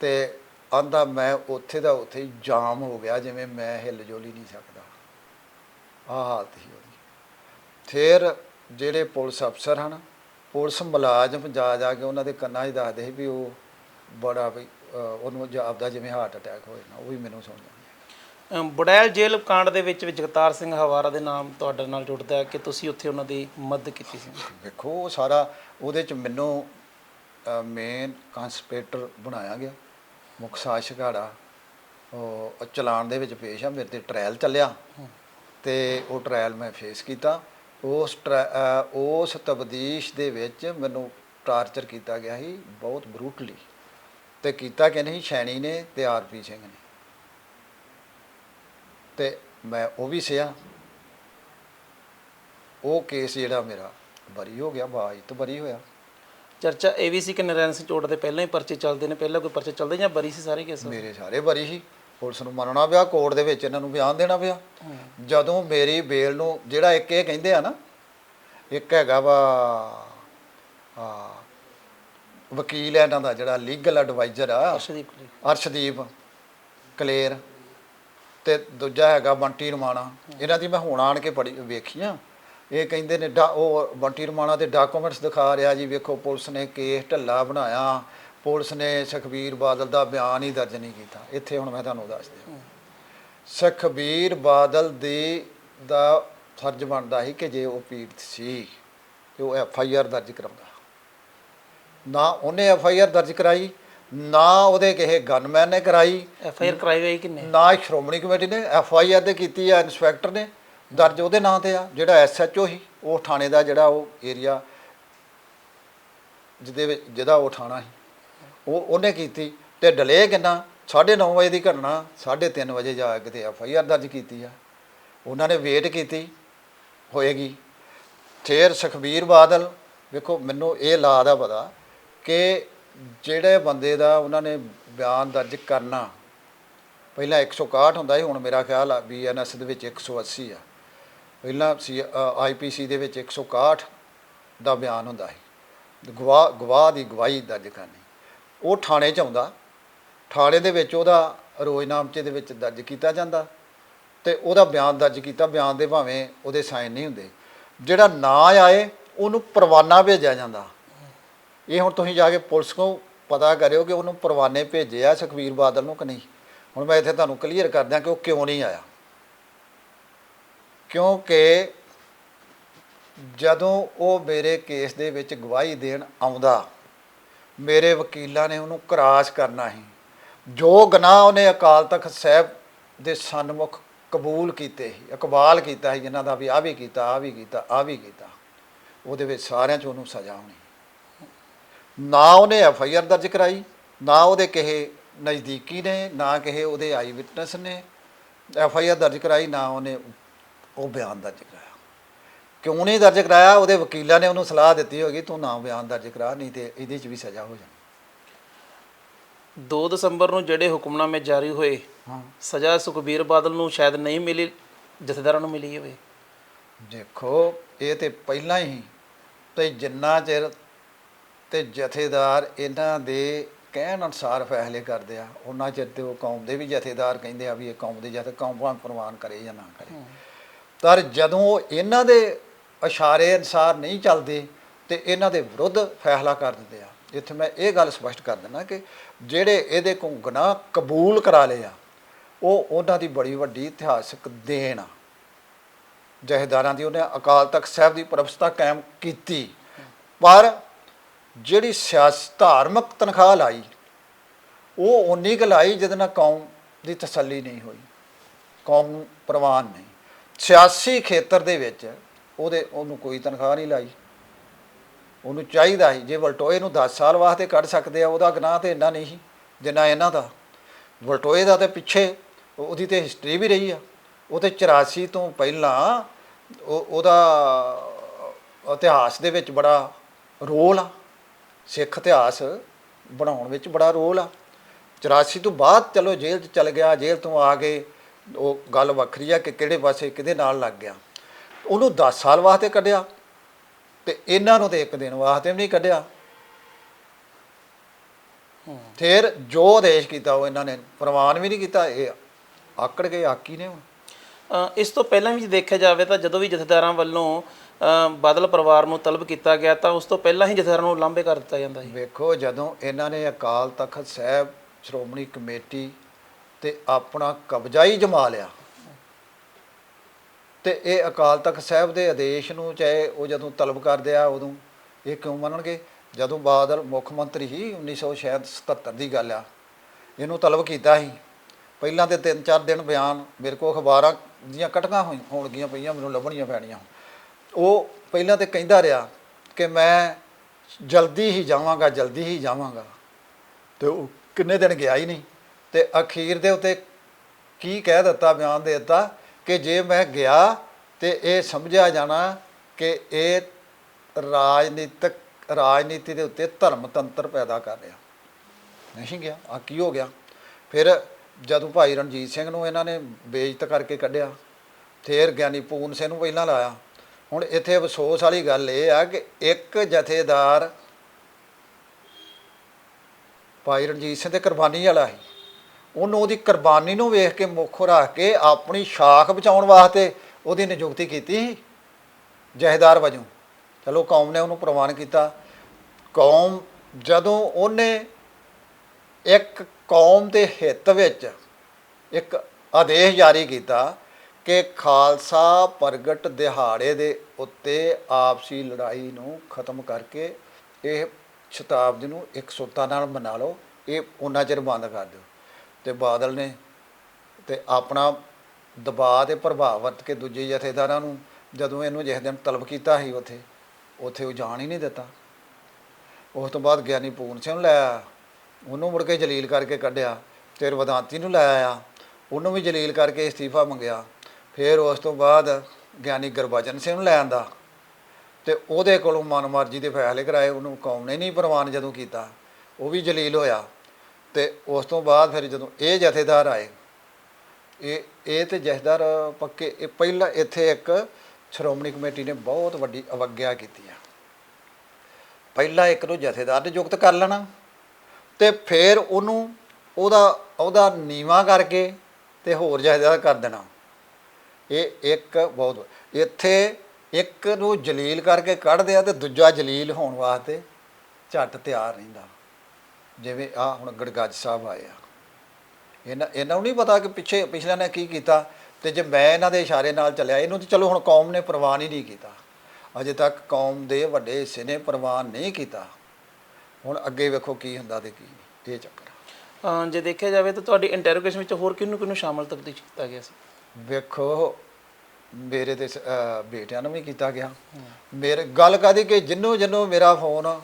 ਤੇ ਆਂਦਾ, ਮੈਂ ਉੱਥੇ ਦਾ ਉੱਥੇ ਹੀ ਜਾਮ ਹੋ ਗਿਆ, ਜਿਵੇਂ ਮੈਂ ਹਿੱਲ ਜੁਲ ਹੀ ਨਹੀਂ ਸਕਦਾ। ਆਹ ਹਾਲਤ ਸੀ ਉਹਦੀ। ਫਿਰ ਜਿਹੜੇ ਪੁਲਿਸ ਅਫਸਰ ਹਨ, ਪੁਲਿਸ ਮੁਲਾਜ਼ਮ ਜਾ ਜਾ ਕੇ ਉਹਨਾਂ ਦੇ ਕੰਨਾਂ 'ਚ ਦੱਸਦੇ ਸੀ ਵੀ ਉਹ ਬੜਾ ਵੀ ਉਹਨੂੰ ਜਾਪਦਾ ਜਿਵੇਂ ਹਾਰਟ ਅਟੈਕ ਹੋਏ ਨਾ ਉਹ ਵੀ ਮੈਨੂੰ ਸੁਣ ਜਾਂਦੇ ਬੁੜੈਲ ਜੇਲ੍ਹ ਕਾਂਡ ਦੇ ਵਿੱਚ ਜਗਤਾਰ ਸਿੰਘ ਹਵਾਰਾ ਦੇ ਨਾਮ ਤੁਹਾਡੇ ਨਾਲ ਜੁੜਦਾ ਹੈ ਕਿ ਤੁਸੀਂ ਉੱਥੇ ਉਹਨਾਂ ਦੀ ਮਦਦ ਕੀਤੀ ਸੀ? ਵੇਖੋ ਉਹ ਸਾਰਾ ਉਹਦੇ ਚ ਮੈਨੂੰ ਮੇਨ ਕੰਸਪੇਟਰ ਬਣਾਇਆ ਗਿਆ। ਮੁੱਖ ਸਾਸ਼ਕਾੜਾ ਉਹ ਚਲਾਨ ਦੇ ਵਿੱਚ ਪੇਸ਼ ਆ ਮੇਰੇ ਤੇ ਟ੍ਰਾਇਲ ਚੱਲਿਆ। ਤੇ ਉਹ ਟ੍ਰਾਇਲ ਮੈਂ ਫੇਸ ਕੀਤਾ। ਉਸ ਉਸ ਤਬਦੀਸ਼ ਦੇ ਵਿੱਚ ਮੈਨੂੰ ਟਾਰਚਰ ਕੀਤਾ ਗਿਆ ਸੀ ਬਹੁਤ ਬਰੂਟਲੀ ਤੇ ਕੀਤਾ ਕਿ ਨਹੀਂ ਸ਼ੈਣੀ ਨੇ ਤੇ ਆਰਪੀ ਸਿੰਘ ਨੇ। ਤੇ ਮੈਂ ਉਹ ਵੀ ਸਿਆ। ਉਹ ਕੇਸ ਜਿਹੜਾ ਮੇਰਾ ਬਰੀ ਹੋ ਗਿਆ ਬਾਜ ਤੋਂ ਬਰੀ ਹੋਇਆ। ਚਰਚਾ ਇਹ ਵੀ ਸੀ ਕਿ ਨਰੈਣ ਸਿੰਘ ਚੋੜ ਦੇ ਪਹਿਲਾਂ ਹੀ ਪਰਚੇ ਚੱਲਦੇ ਨੇ ਪਹਿਲਾਂ ਕੋਈ ਪਰਚੇ ਚੱਲਦੇ ਜਾਂ ਬਰੀ ਸੀ ਸਾਰੇ ਕੇਸ? ਮੇਰੇ ਸਾਰੇ ਬਰੀ ਸੀ। ਪੁਲਿਸ ਨੂੰ ਮੰਨਣਾ ਪਿਆ ਕੋਰਟ ਦੇ ਵਿੱਚ ਇਹਨਾਂ ਨੂੰ ਬਿਆਨ ਦੇਣਾ ਪਿਆ। ਜਦੋਂ ਮੇਰੀ ਬੇਲ ਨੂੰ ਜਿਹੜਾ ਇੱਕ ਇਹ ਕਹਿੰਦੇ ਆ ਨਾ ਇੱਕ ਹੈਗਾ ਵਾ ਆ ਵਕੀਲ ਹੈ ਇਹਨਾਂ ਦਾ ਜਿਹੜਾ ਲੀਗਲ ਐਡਵਾਈਜ਼ਰ ਆ। ਅਰਸ਼ਦੀਪ ਅਰਸ਼ਦੀਪ ਕਲੇਰ ਤੇ ਦੂਜਾ ਹੈਗਾ ਬੰਟੀ ਰਮਾਣਾ। ਇਹਨਾਂ ਦੀ ਮੈਂ ਹੁਣ ਆਣ ਕੇ ਪੜੀ ਵੇਖੀਆਂ ਇਹ ਕਹਿੰਦੇ ਨੇ ਡਾ- ਉਹ ਬੰਟੀ ਰਮਾਣਾ ਦੇ ਡਾਕੂਮੈਂਟਸ ਦਿਖਾ ਰਿਹਾ ਜੀ ਵੇਖੋ ਪੁਲਿਸ ਨੇ ਕੇਸ ਢੱਲਾ ਬਣਾਇਆ। ਪੁਲਿਸ ਨੇ ਸੁਖਬੀਰ ਬਾਦਲ ਦਾ ਬਿਆਨ ਹੀ ਦਰਜ ਨਹੀਂ ਕੀਤਾ। ਇੱਥੇ ਹੁਣ ਮੈਂ ਤੁਹਾਨੂੰ ਦੱਸ ਦਿਆਂ। ਸੁਖਬੀਰ ਬਾਦਲ ਦੇ ਦਾ ਫਰਜ਼ ਬਣਦਾ ਸੀ ਕਿ ਜੇ ਉਹ ਪੀੜਤ ਸੀ ਤੇ ਉਹ ਐਫ ਆਈ ਆਰ ਦਰਜ ਕਰਾਉਂਦਾ। ਨਾ ਉਹਨੇ ਐਫ ਆਈ ਆਰ ਦਰਜ ਕਰਾਈ ਨਾ ਉਹਦੇ ਕਿਸੇ ਗਨਮੈਨ ਨੇ ਕਰਾਈ ਐਫ ਆਈ ਆਰ ਕਰਾਈ ਗਈ ਕਿੰਨੇ? ਨਾ ਸ਼੍ਰੋਮਣੀ ਕਮੇਟੀ ਨੇ ਐਫ ਆਈ ਆਰ ਤੇ ਕੀਤੀ ਆ ਇਨਸਪੈਕਟਰ ਨੇ ਦਰਜ ਉਹਦੇ ਨਾਂ ਤੇ ਆ ਜਿਹੜਾ ਐਸ ਐਚ ਓ ਸੀ ਉਹ ਥਾਣੇ ਦਾ ਜਿਹੜਾ ਉਹ ਏਰੀਆ ਜਿਹਦੇ ਵਿੱਚ ਜਿਹਦਾ ਉਹ ਥਾਣਾ ਸੀ। ਉਹ ਉਹਨੇ ਕੀਤੀ ਤੇ ਡਲੇ ਕਿੰਨਾ? 9:30 ਵਜੇ ਦੀ ਘਟਨਾ 3:30 ਵਜੇ ਜਾ ਕੇ ਤੇ ਐਫ ਆਈ ਆਰ ਦਰਜ ਕੀਤੀ ਆ। ਉਹਨਾਂ ਨੇ ਵੇਟ ਕੀਤੀ ਹੋਏਗੀ। ਫੇਰ ਸੁਖਬੀਰ ਬਾਦਲ ਵੇਖੋ ਮੈਨੂੰ ਇਹ ਲਾ ਦਾ ਪਤਾ ਕਿ ਜਿਹੜੇ ਬੰਦੇ ਦਾ ਉਹਨਾਂ ਨੇ ਬਿਆਨ ਦਰਜ ਕਰਨਾ, ਪਹਿਲਾਂ 161 ਹੁੰਦਾ ਸੀ, ਹੁਣ ਮੇਰਾ ਖਿਆਲ ਆ ਬੀਐਨਐਸ ਦੇ ਵਿੱਚ 180 ਆ। ਪਹਿਲਾਂ ਸੀ ਆਈਪੀਸੀ ਦੇ ਵਿੱਚ 161 ਦਾ ਬਿਆਨ ਹੁੰਦਾ ਸੀ। ਗਵਾਹ ਗਵਾਹ ਦੀ ਗਵਾਹੀ ਦਰਜ ਕਰਨੀ। ਉਹ ਥਾਣੇ 'ਚ ਆਉਂਦਾ। ਥਾਣੇ ਦੇ ਵਿੱਚ ਉਹਦਾ ਰੋਜ਼ਨਾਮਚੇ ਦੇ ਵਿੱਚ ਦਰਜ ਕੀਤਾ ਜਾਂਦਾ ਤੇ ਉਹਦਾ ਬਿਆਨ ਦਰਜ ਕੀਤਾ। ਬਿਆਨ ਦੇ ਭਾਵੇਂ ਉਹਦੇ ਸਾਈਨ ਨਹੀਂ ਹੁੰਦੇ। ਜਿਹੜਾ ਨਾ ਆਏ, ਉਹਨੂੰ ਪਰਵਾਨਾ ਭੇਜਿਆ ਜਾਂਦਾ। ਇਹ ਹੁਣ ਤੁਸੀਂ ਜਾ ਕੇ ਪੁਲਿਸ ਕੋਲ ਪਤਾ ਕਰਿਓ ਕਿ ਉਹਨੂੰ ਪਰਵਾਨੇ ਭੇਜੇ ਆ ਸੁਖਵੀਰ ਬਾਦਲ ਨੂੰ ਕਿ ਨਹੀਂ। ਹੁਣ ਮੈਂ ਇੱਥੇ ਤੁਹਾਨੂੰ ਕਲੀਅਰ ਕਰ ਦਿਆਂ ਕਿ ਉਹ ਕਿਉਂ ਨਹੀਂ ਆਇਆ। ਕਿਉਂਕਿ ਜਦੋਂ ਉਹ ਮੇਰੇ ਕੇਸ ਦੇ ਵਿੱਚ ਗਵਾਹੀ ਦੇਣ ਆਉਂਦਾ, ਮੇਰੇ ਵਕੀਲਾਂ ਨੇ ਉਹਨੂੰ ਕਰਾਸ ਕਰਨਾ ਸੀ। ਜੋ ਗੁਨਾਹ ਉਹਨੇ ਅਕਾਲ ਤਖਤ ਸਾਹਿਬ ਦੇ ਸਨਮੁਖ ਕਬੂਲ ਕੀਤੇ ਸੀ, ਇਕਬਾਲ ਕੀਤਾ ਸੀ, ਜਿਨ੍ਹਾਂ ਦਾ ਵੀ ਆ ਵੀ ਕੀਤਾ ਆ ਵੀ ਕੀਤਾ ਆ ਵੀ ਕੀਤਾ, ਉਹਦੇ ਵਿੱਚ ਸਾਰਿਆਂ 'ਚ ਉਹਨੂੰ ਸਜ਼ਾ ਹੋਣੀ। ਨਾ ਉਹਨੇ ਐਫ ਆਈ ਆਰ ਦਰਜ ਕਰਾਈ ਨਾ ਉਹਦੇ ਕਿਸੇ ਨਜ਼ਦੀਕੀ ਨੇ ਨਾ ਕਿਸੇ ਉਹਦੇ ਆਈ ਵਿਟਨੈਸ ਨੇ ਐਫ ਆਈ ਆਰ ਦਰਜ ਕਰਾਈ ਨਾ ਉਹਨੇ ਉਹ ਬਿਆਨ ਦਰਜ ਕਰਾਇਆ। ਕਿਉਂ ਨਹੀਂ ਦਰਜ ਕਰਾਇਆ? ਉਹਦੇ ਵਕੀਲਾਂ ਨੇ ਉਹਨੂੰ ਸਲਾਹ ਦਿੱਤੀ ਹੋਗੀ ਤੂੰ ਨਾ ਬਿਆਨ ਦਰਜ ਕਰਾ ਨਹੀਂ ਤੇ ਇਹਦੇ 'ਚ ਵੀ ਸਜ਼ਾ ਹੋ ਜਾਣੀ। 2 ਦਸੰਬਰ ਨੂੰ ਜਿਹੜੇ ਹੁਕਮਨਾਮੇ ਜਾਰੀ ਹੋਏ ਹਾਂ। ਸਜ਼ਾ ਸੁਖਬੀਰ ਬਾਦਲ ਨੂੰ ਸ਼ਾਇਦ ਨਹੀਂ ਮਿਲੀ ਜਥੇਦਾਰਾਂ ਨੂੰ ਮਿਲੀ ਹੋਵੇ। ਦੇਖੋ ਇਹ ਤੇ ਪਹਿਲਾਂ ਹੀ ਤੇ ਜਿੰਨਾ ਚਿਰ ਤੇ ਜਥੇਦਾਰ ਇਹਨਾਂ ਦੇ ਕਹਿਣ ਅਨੁਸਾਰ ਫੈਸਲੇ ਕਰਦੇ ਆ। ਉਹਨਾਂ ਚਿਰ ਤੇ ਉਹ ਕੌਮ ਦੇ ਵੀ ਜਥੇਦਾਰ ਕਹਿੰਦੇ ਆ ਵੀ ਇਹ ਕੌਮ ਦੇ ਜਥੇ ਕੌਮ ਭਾਵੇਂ ਪ੍ਰਵਾਨ ਕਰੇ ਜਾਂ ਨਾ ਕਰੇ। ਪਰ ਜਦੋਂ ਇਹਨਾਂ ਦੇ ਇਸ਼ਾਰੇ ਅਨੁਸਾਰ ਨਹੀਂ ਚੱਲਦੇ ਤੇ ਇਹਨਾਂ ਦੇ ਵਿਰੁੱਧ ਫੈਸਲਾ ਕਰ ਦਿੰਦੇ ਆ। ਇੱਥੇ ਮੈਂ ਇਹ ਗੱਲ ਸਪਸ਼ਟ ਕਰ ਦਿੰਦਾ ਕਿ ਜਿਹੜੇ ਇਹਦੇ ਕੋਲ ਗੁਨਾਹ ਕਬੂਲ ਕਰਾ ਲਏ ਆ ਉਹ ਉਹਨਾਂ ਦੀ ਬੜੀ ਵੱਡੀ ਇਤਿਹਾਸਕ ਦੇਣ ਆ। ਜਹੇਦਾਰਾਂ ਦੀ ਉਹਨੇ ਅਕਾਲ ਤਖਤ ਸਾਹਿਬ ਦੀ ਪ੍ਰਵਸਥਾ ਕਾਇਮ ਕੀਤੀ। ਪਰ ਜਿਹੜੀ ਸਿਆਸ ਧਾਰਮਿਕ ਤਨਖਾਹ ਲਾਈ, ਉਹ ਉਨੀ ਕੁ ਲਾਈ ਜਿਹਦੇ ਨਾਲ ਕੌਮ ਦੀ ਤਸੱਲੀ ਨਹੀਂ ਹੋਈ, ਕੌਮ ਨੂੰ ਪ੍ਰਵਾਨ ਨਹੀਂ। ਸਿਆਸੀ ਖੇਤਰ ਦੇ ਵਿੱਚ ਉਹਦੇ, ਉਹਨੂੰ ਕੋਈ ਤਨਖਾਹ ਨਹੀਂ ਲਾਈ। ਉਹਨੂੰ ਚਾਹੀਦਾ ਸੀ, ਜੇ ਵਲਟੋਏ ਨੂੰ 10 ਸਾਲ ਵਾਸਤੇ ਕੱਢ ਸਕਦੇ ਆ, ਉਹਦਾ ਗੁਨਾਹ ਤੇ ਇੰਨਾ ਨਹੀਂ ਸੀ, ਜਿੰਨਾ ਇਹਨਾਂ ਦਾ। ਵਲਟੋਏ ਦਾ ਤੇ ਪਿੱਛੇ ਉਹਦੀ ਤੇ ਹਿਸਟਰੀ ਵੀ ਰਹੀ ਆ। ਉਹ ਤੇ 84 ਤੋਂ ਪਹਿਲਾਂ ਉਹ, ਉਹਦਾ ਇਤਿਹਾਸ ਦੇ ਵਿੱਚ ਬੜਾ ਰੋਲ ਆ। ਸਿੱਖ ਇਤਿਹਾਸ ਬਣਾਉਣ ਵਿੱਚ ਬੜਾ ਰੋਲ ਆ। 84 ਤੋਂ ਬਾਅਦ ਚਲੋ ਜੇਲ੍ਹ 'ਚ ਚਲ ਗਿਆ, ਜੇਲ੍ਹ ਤੋਂ ਆ ਕੇ ਉਹ ਗੱਲ ਵੱਖਰੀ ਆ ਕਿ ਕਿਹੜੇ ਪਾਸੇ ਕਿਹਦੇ ਨਾਲ ਲੱਗ ਗਿਆ। ਉਹਨੂੰ 10 ਸਾਲ ਵਾਸਤੇ ਕੱਢਿਆ ਤੇ ਇਹਨਾਂ ਨੂੰ ਤੇ ਇੱਕ ਦਿਨ ਵਾਸਤੇ ਵੀ ਨਹੀਂ ਕੱਢਿਆ। ਫਿਰ ਜੋ ਆਦੇਸ਼ ਕੀਤਾ ਉਹ ਇਹਨਾਂ ਨੇ ਪ੍ਰਵਾਨ ਵੀ ਨਹੀਂ ਕੀਤਾ, ਇਹ ਆਕੜ ਗਏ, ਆਕੀ ਨੇ ਹੁਣ। ਇਸ ਤੋਂ ਪਹਿਲਾਂ ਵੀ ਦੇਖਿਆ ਜਾਵੇ ਤਾਂ ਜਦੋਂ ਵੀ ਜਥੇਦਾਰਾਂ ਵੱਲੋਂ ਬਾਦਲ ਪਰਿਵਾਰ ਨੂੰ ਤਲਬ ਕੀਤਾ ਗਿਆ ਤਾਂ ਉਸ ਤੋਂ ਪਹਿਲਾਂ ਹੀ ਜਥੇਦਾਰਾਂ ਨੂੰ ਲਾਂਭੇ ਕਰ ਦਿੱਤਾ ਜਾਂਦਾ ਸੀ। ਵੇਖੋ, ਜਦੋਂ ਇਹਨਾਂ ਨੇ ਅਕਾਲ ਤਖਤ ਸਾਹਿਬ, ਸ਼੍ਰੋਮਣੀ ਕਮੇਟੀ ਤੇ ਆਪਣਾ ਕਬਜ਼ਾ ਹੀ ਜਮਾ ਲਿਆ ਤੇ ਇਹ ਅਕਾਲ ਤਖਤ ਸਾਹਿਬ ਦੇ ਆਦੇਸ਼ ਨੂੰ ਚਾਹੇ ਉਹ ਜਦੋਂ ਤਲਬ ਕਰਦੇ ਆ, ਉਦੋਂ ਇਹ ਕਿਉਂ ਮੰਨਣਗੇ? ਜਦੋਂ ਬਾਦਲ, ਮੁੱਖ ਮੰਤਰੀ ਹੀ 1977 ਦੀ ਗੱਲ ਆ, ਇਹਨੂੰ ਤਲਬ ਕੀਤਾ ਸੀ। ਪਹਿਲਾਂ ਤੇ ਤਿੰਨ ਚਾਰ ਦਿਨ ਬਿਆਨ ਮੇਰੇ ਕੋਲ ਅਖਬਾਰਾਂ ਦੀਆਂ ਕਟਕਾਂ ਹੋਈ, ਹੋਣਗੀਆਂ ਪਈਆਂ, ਮੈਨੂੰ ਲੱਭਣੀਆਂ ਪੈਣੀਆਂ ਉਹ ਪਹਿਲਾਂ ਤੇ ਕਹਿੰਦਾ ਰਿਹਾ ਕਿ ਮੈਂ ਜਲਦੀ ਹੀ ਜਾਵਾਂਗਾ, ਜਲਦੀ ਹੀ ਜਾਵਾਂਗਾ। ਤੇ ਉਹ ਕਿੰਨੇ ਦਿਨ ਗਿਆ ਹੀ ਨਹੀਂ। ਤੇ ਅਖੀਰ ਦੇ ਉੱਤੇ ਕੀ ਕਹਿ ਦਿੱਤਾ, ਬਿਆਨ ਦੇ ਦਿੱਤਾ ਕਿ ਜੇ ਮੈਂ ਗਿਆ ਤੇ ਇਹ ਸਮਝਿਆ ਜਾਣਾ ਕਿ ਇਹ ਰਾਜਨੀਤਿਕ, ਰਾਜਨੀਤੀ ਦੇ ਉੱਤੇ ਧਰਮ ਤੰਤਰ ਪੈਦਾ ਕਰ ਰਿਹਾ। ਨਹੀਂ ਗਿਆ, ਆ ਕੀ ਹੋ ਗਿਆ? ਫਿਰ ਜਦੋਂ ਭਾਈ ਰਣਜੀਤ ਸਿੰਘ ਨੂੰ ਇਹਨਾਂ ਨੇ ਬੇਇੱਜ਼ਤ ਕਰਕੇ ਕੱਢਿਆ, ਫਿਰ ਗਿਆਨੀ ਪੂਰਨ ਸਿੰਘ ਨੂੰ ਪਹਿਲਾਂ ਲਾਇਆ। ਹੁਣ ਇੱਥੇ ਅਫਸੋਸ ਵਾਲੀ ਗੱਲ ਇਹ ਆ ਕਿ ਇੱਕ ਜਥੇਦਾਰ ਭਾਈ ਰਣਜੀਤ ਸਿੰਘ ਦੇ ਕੁਰਬਾਨੀ ਵਾਲਾ ਸੀ। ਉਹਨੂੰ ਉਹਦੀ ਕੁਰਬਾਨੀ ਨੂੰ ਵੇਖ ਕੇ ਮੁੱਖ ਰੱਖ ਕੇ ਆਪਣੀ ਸ਼ਾਖ ਬਚਾਉਣ ਵਾਸਤੇ ਉਹਦੀ ਨਿਯੁਕਤੀ ਕੀਤੀ ਸੀ ਜਹੇਦਾਰ ਵਜੋਂ। ਚਲੋ ਕੌਮ ਨੇ ਉਹਨੂੰ ਪ੍ਰਵਾਨ ਕੀਤਾ। ਕੌਮ ਜਦੋਂ ਉਹਨੇ ਇੱਕ ਕੌਮ ਦੇ ਹਿੱਤ ਵਿੱਚ ਇੱਕ ਆਦੇਸ਼ ਜਾਰੀ ਕੀਤਾ ਕਿ ਖਾਲਸਾ ਪ੍ਰਗਟ ਦਿਹਾੜੇ ਦੇ ਉੱਤੇ ਆਪਸੀ ਲੜਾਈ ਨੂੰ ਖਤਮ ਕਰਕੇ ਇਹ ਸ਼ਤਾਬਦੀ ਨੂੰ ਇੱਕ ਸੁੱਤਾ ਨਾਲ ਮਨਾ ਲਓ, ਇਹ ਉਹਨਾਂ ਚਿਰ ਬੰਦ ਕਰ ਦਿਓ। ਤੇ ਬਾਦਲ ਨੇ ਤੇ ਆਪਣਾ ਦਬਾਅ ਤੇ ਪ੍ਰਭਾਵ ਵਰਤ ਕੇ ਦੂਜੇ ਜਥੇਦਾਰਾਂ ਨੂੰ ਜਦੋਂ ਇਹਨੂੰ ਜਿਸ ਦਿਨ ਤਲਬ ਕੀਤਾ ਸੀ ਉੱਥੇ ਉੱਥੇ ਉਹ ਜਾਣ ਹੀ ਨਹੀਂ ਦਿੱਤਾ। ਉਸ ਤੋਂ ਬਾਅਦ ਗਿਆਨੀ ਪੂਰਨ ਸਿੰਘ ਨੂੰ ਲੈ ਆਇਆ। ਉਹਨੂੰ ਮੁੜ ਕੇ ਜਲੀਲ ਕਰਕੇ ਕੱਢਿਆ। ਫਿਰ ਵਦਾਂਤੀ ਨੂੰ ਲੈ ਆਇਆ। ਉਹਨੂੰ ਵੀ ਜਲੀਲ ਕਰਕੇ ਅਸਤੀਫਾ ਮੰਗਿਆ। ਫਿਰ ਉਸ ਤੋਂ ਬਾਅਦ ਗਿਆਨੀ ਗੁਰਬਚਨ ਸਿੰਘ ਨੂੰ ਲੈ ਆਂਦਾ ਤੇ ਉਹਦੇ ਕੋਲੋਂ ਮਨਮਰਜ਼ੀ ਦੇ ਫੈਸਲੇ ਕਰਾਏ, ਉਹਨੂੰ ਕੌਮ ਨੇ ਨਹੀਂ ਪ੍ਰਵਾਨ ਜਦੋਂ ਕੀਤਾ, ਉਹ ਵੀ ਜਲੀਲ ਹੋਇਆ। ਤੇ ਉਸ ਤੋਂ ਬਾਅਦ ਫਿਰ ਜਦੋਂ ਇਹ ਜਥੇਦਾਰ ਆਏ, ਇਹ ਇਹ ਤੇ ਜਥੇਦਾਰ ਪੱਕੇ, ਇਹ ਪਹਿਲਾਂ ਇੱਥੇ ਇੱਕ ਸ਼੍ਰੋਮਣੀ ਕਮੇਟੀ ਨੇ ਬਹੁਤ ਵੱਡੀ ਅਵਗਿਆ ਕੀਤੀ ਆ ਪਹਿਲਾਂ ਇੱਕ ਨੂੰ ਜਥੇਦਾਰ ਨਿਯੁਕਤ ਕਰ ਲੈਣਾ ਤੇ ਫਿਰ ਉਹਨੂੰ ਉਹਦਾ ਉਹਦਾ ਨੀਵਾ ਕਰਕੇ ਤੇ ਹੋਰ ਜਥੇਦਾਰ ਕਰ ਦੇਣਾ। ਇਹ ਇੱਕ ਬਹੁਤ ਇੱਥੇ ਇੱਕ ਨੂੰ ਜਲੀਲ ਕਰਕੇ ਕੱਢਦੇ ਆ ਤੇ ਦੂਜਾ ਜਲੀਲ ਹੋਣ ਵਾਸਤੇ ਝੱਟ ਤਿਆਰ ਰਹਿੰਦਾ। ਜਿਵੇਂ ਆ ਹੁਣ ਗੜਗੱਜ ਸਾਹਿਬ ਆਏ ਆ। ਇਹਨਾਂ ਇਹਨਾਂ ਨੂੰ ਨਹੀਂ ਪਤਾ ਕਿ ਪਿੱਛੇ, ਪਿਛਲਿਆਂ ਨੇ ਕੀ ਕੀਤਾ ਤੇ ਜੇ ਮੈਂ ਇਹਨਾਂ ਦੇ ਇਸ਼ਾਰੇ ਨਾਲ ਚੱਲਿਆ, ਇਹਨੂੰ ਤੇ ਚਲੋ ਹੁਣ ਕੌਮ ਨੇ ਪ੍ਰਵਾਨ ਹੀ ਨਹੀਂ ਕੀਤਾ। ਅਜੇ ਤੱਕ ਕੌਮ ਦੇ ਵੱਡੇ ਹਿੱਸੇ ਨੇ ਪ੍ਰਵਾਨ ਨਹੀਂ ਕੀਤਾ। ਹੁਣ ਅੱਗੇ ਵੇਖੋ ਕੀ ਹੁੰਦਾ ਤੇ ਕੀ ਇਹ ਚੱਕਰ ਆ। ਜੇ ਦੇਖਿਆ ਜਾਵੇ ਤਾਂ ਤੁਹਾਡੀ ਇੰਟਰੋਗੇਸ਼ਨ ਵਿੱਚ ਹੋਰ ਕਿਹਨੂੰ ਕਿਹਨੂੰ ਸ਼ਾਮਲ ਤਬਦੀਲ ਕੀਤਾ ਗਿਆ ਸੀ? ਵੇਖੋ ਮੇਰੇ ਤੇ ਸ- ਅਹ ਬੇਟਿਆਂ ਨੂੰ ਵੀ ਕੀਤਾ ਗਿਆ। ਮੇਰੇ ਗੱਲ ਕਾਦੀ ਕਿ ਜਿੰਨੂੰ ਜਿੰਨੂੰ ਮੇਰਾ ਫੋਨ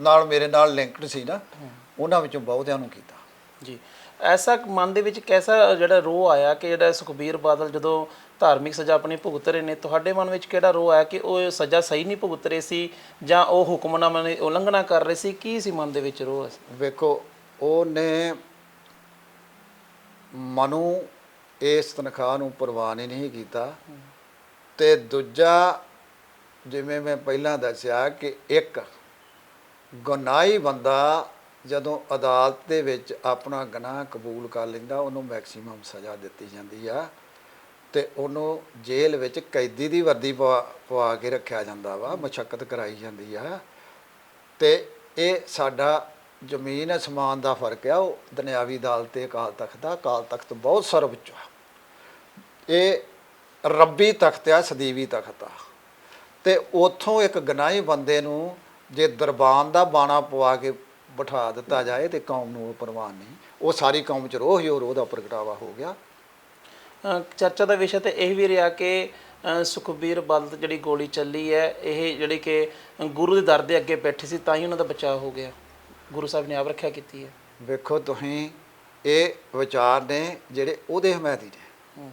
ਨਾਲ ਮੇਰੇ ਨਾਲ ਲਿੰਕਡ ਸੀ ਨਾ ਉਹਨਾਂ ਵਿੱਚੋਂ ਬਹੁਤਿਆਂ ਨੂੰ ਕੀਤਾ। ਜੀ। ਐਸਾ ਮਨ ਦੇ ਵਿੱਚ ਕੈਸਾ ਜਿਹੜਾ ਰੋਹ ਆਇਆ ਕਿ ਜਿਹੜਾ ਸੁਖਬੀਰ ਬਾਦਲ ਜਦੋਂ ਧਾਰਮਿਕ ਸਜ਼ਾ ਆਪਣੀ ਭੁਗਤ ਰਹੇ ਨੇ ਤੁਹਾਡੇ ਮਨ ਵਿੱਚ ਕਿਹੜਾ ਰੋਹ ਆਇਆ ਕਿ ਉਹ ਸਜ਼ਾ ਸਹੀ ਨਹੀਂ ਭੁਗਤ ਰਹੇ ਸੀ ਜਾਂ ਉਹ ਹੁਕਮਨਾਮਾ ਦੀ ਉਲੰਘਣਾ ਕਰ ਰਹੇ ਸੀ? ਕੀ ਸੀ ਮਨ ਦੇ ਵਿੱਚ ਰੋਹ? ਵੇਖੋ ਉਹਨੇ ਮਨੂ ਇਸ ਤਨਖਾਹ ਨੂੰ ਪ੍ਰਵਾਨ ਹੀ ਨਹੀਂ ਕੀਤਾ। ਤੇ ਦੂਜਾ, ਜਿਵੇਂ ਮੈਂ ਪਹਿਲਾਂ ਦੱਸਿਆ ਕਿ ਇੱਕ ਗੁਨਾਹੀ ਬੰਦਾ ਜਦੋਂ ਅਦਾਲਤ ਦੇ ਵਿੱਚ ਆਪਣਾ ਗੁਨਾਹ ਕਬੂਲ ਕਰ ਲੈਂਦਾ, ਉਹਨੂੰ ਮੈਕਸਿਮਮ ਸਜ਼ਾ ਦਿੱਤੀ ਜਾਂਦੀ ਆ ਤੇ ਉਹਨੂੰ ਜੇਲ੍ਹ ਵਿੱਚ ਕੈਦੀ ਦੀ ਵਰਦੀ ਪਵਾ ਪਵਾ ਕੇ ਰੱਖਿਆ ਜਾਂਦਾ ਵਾ, ਮਸ਼ੱਕਤ ਕਰਾਈ ਜਾਂਦੀ ਆ। ਤੇ ਇਹ ਸਾਡਾ ਜ਼ਮੀਨ ਅਸਮਾਨ ਦਾ ਫ਼ਰਕ ਆ, ਉਹ ਦੁਨਿਆਵੀ ਅਦਾਲਤ ਤੇ ਅਕਾਲ ਤਖਤ ਦਾ। ਅਕਾਲ ਤਖਤ ਬਹੁਤ ਸਰਵਉੱਚ ਆ। ਇਹ ਰੱਬੀ ਤਖਤ ਆ ਸਦੀਵੀ ਤਖਤ ਆ। ਤੇ ਉਥੋਂ ਇੱਕ ਗਨਾਹੀ ਬੰਦੇ ਨੂੰ ਜੇ ਦਰਬਾਨ ਦਾ ਬਾਣਾ ਪਵਾ ਕੇ ਬਿਠਾ ਦਿੱਤਾ ਜਾਏ ਤੇ ਕੌਮ ਨੂੰ ਉਹ ਪ੍ਰਵਾਨ ਨਹੀਂ। ਉਹ ਸਾਰੀ ਕੌਮ ਚ ਰੋਹ ਹੀ ਰੋਹ ਦਾ ਪ੍ਰਗਟਾਵਾ ਹੋ ਗਿਆ। ਚਰਚਾ ਦਾ ਵਿਸ਼ਾ ਤੇ ਇਹ ਵੀ ਰਿਹਾ ਕਿ ਸੁਖਬੀਰ ਬਾਦਲ ਤੇ ਜਿਹੜੀ ਗੋਲੀ ਚੱਲੀ ਹੈ ਇਹ ਜਿਹੜੀ ਕਿ ਗੁਰੂ ਦੇ ਦਰ ਦੇ ਅੱਗੇ ਬੈਠੇ ਸੀ ਤਾਂ ਹੀ ਉਹਨਾਂ ਦਾ ਬਚਾਅ ਹੋ ਗਿਆ। ਗੁਰੂ ਸਾਹਿਬ ਨੇ ਆਪ ਰੱਖਿਆ ਕੀਤੀ ਹੈ। ਵੇਖੋ ਤੁਸੀਂ ਇਹ ਵਿਚਾਰ ਨੇ ਜਿਹੜੇ ਉਹਦੇ ਹਮਾਇਤੀ ਨੇ। ਹੂੰ।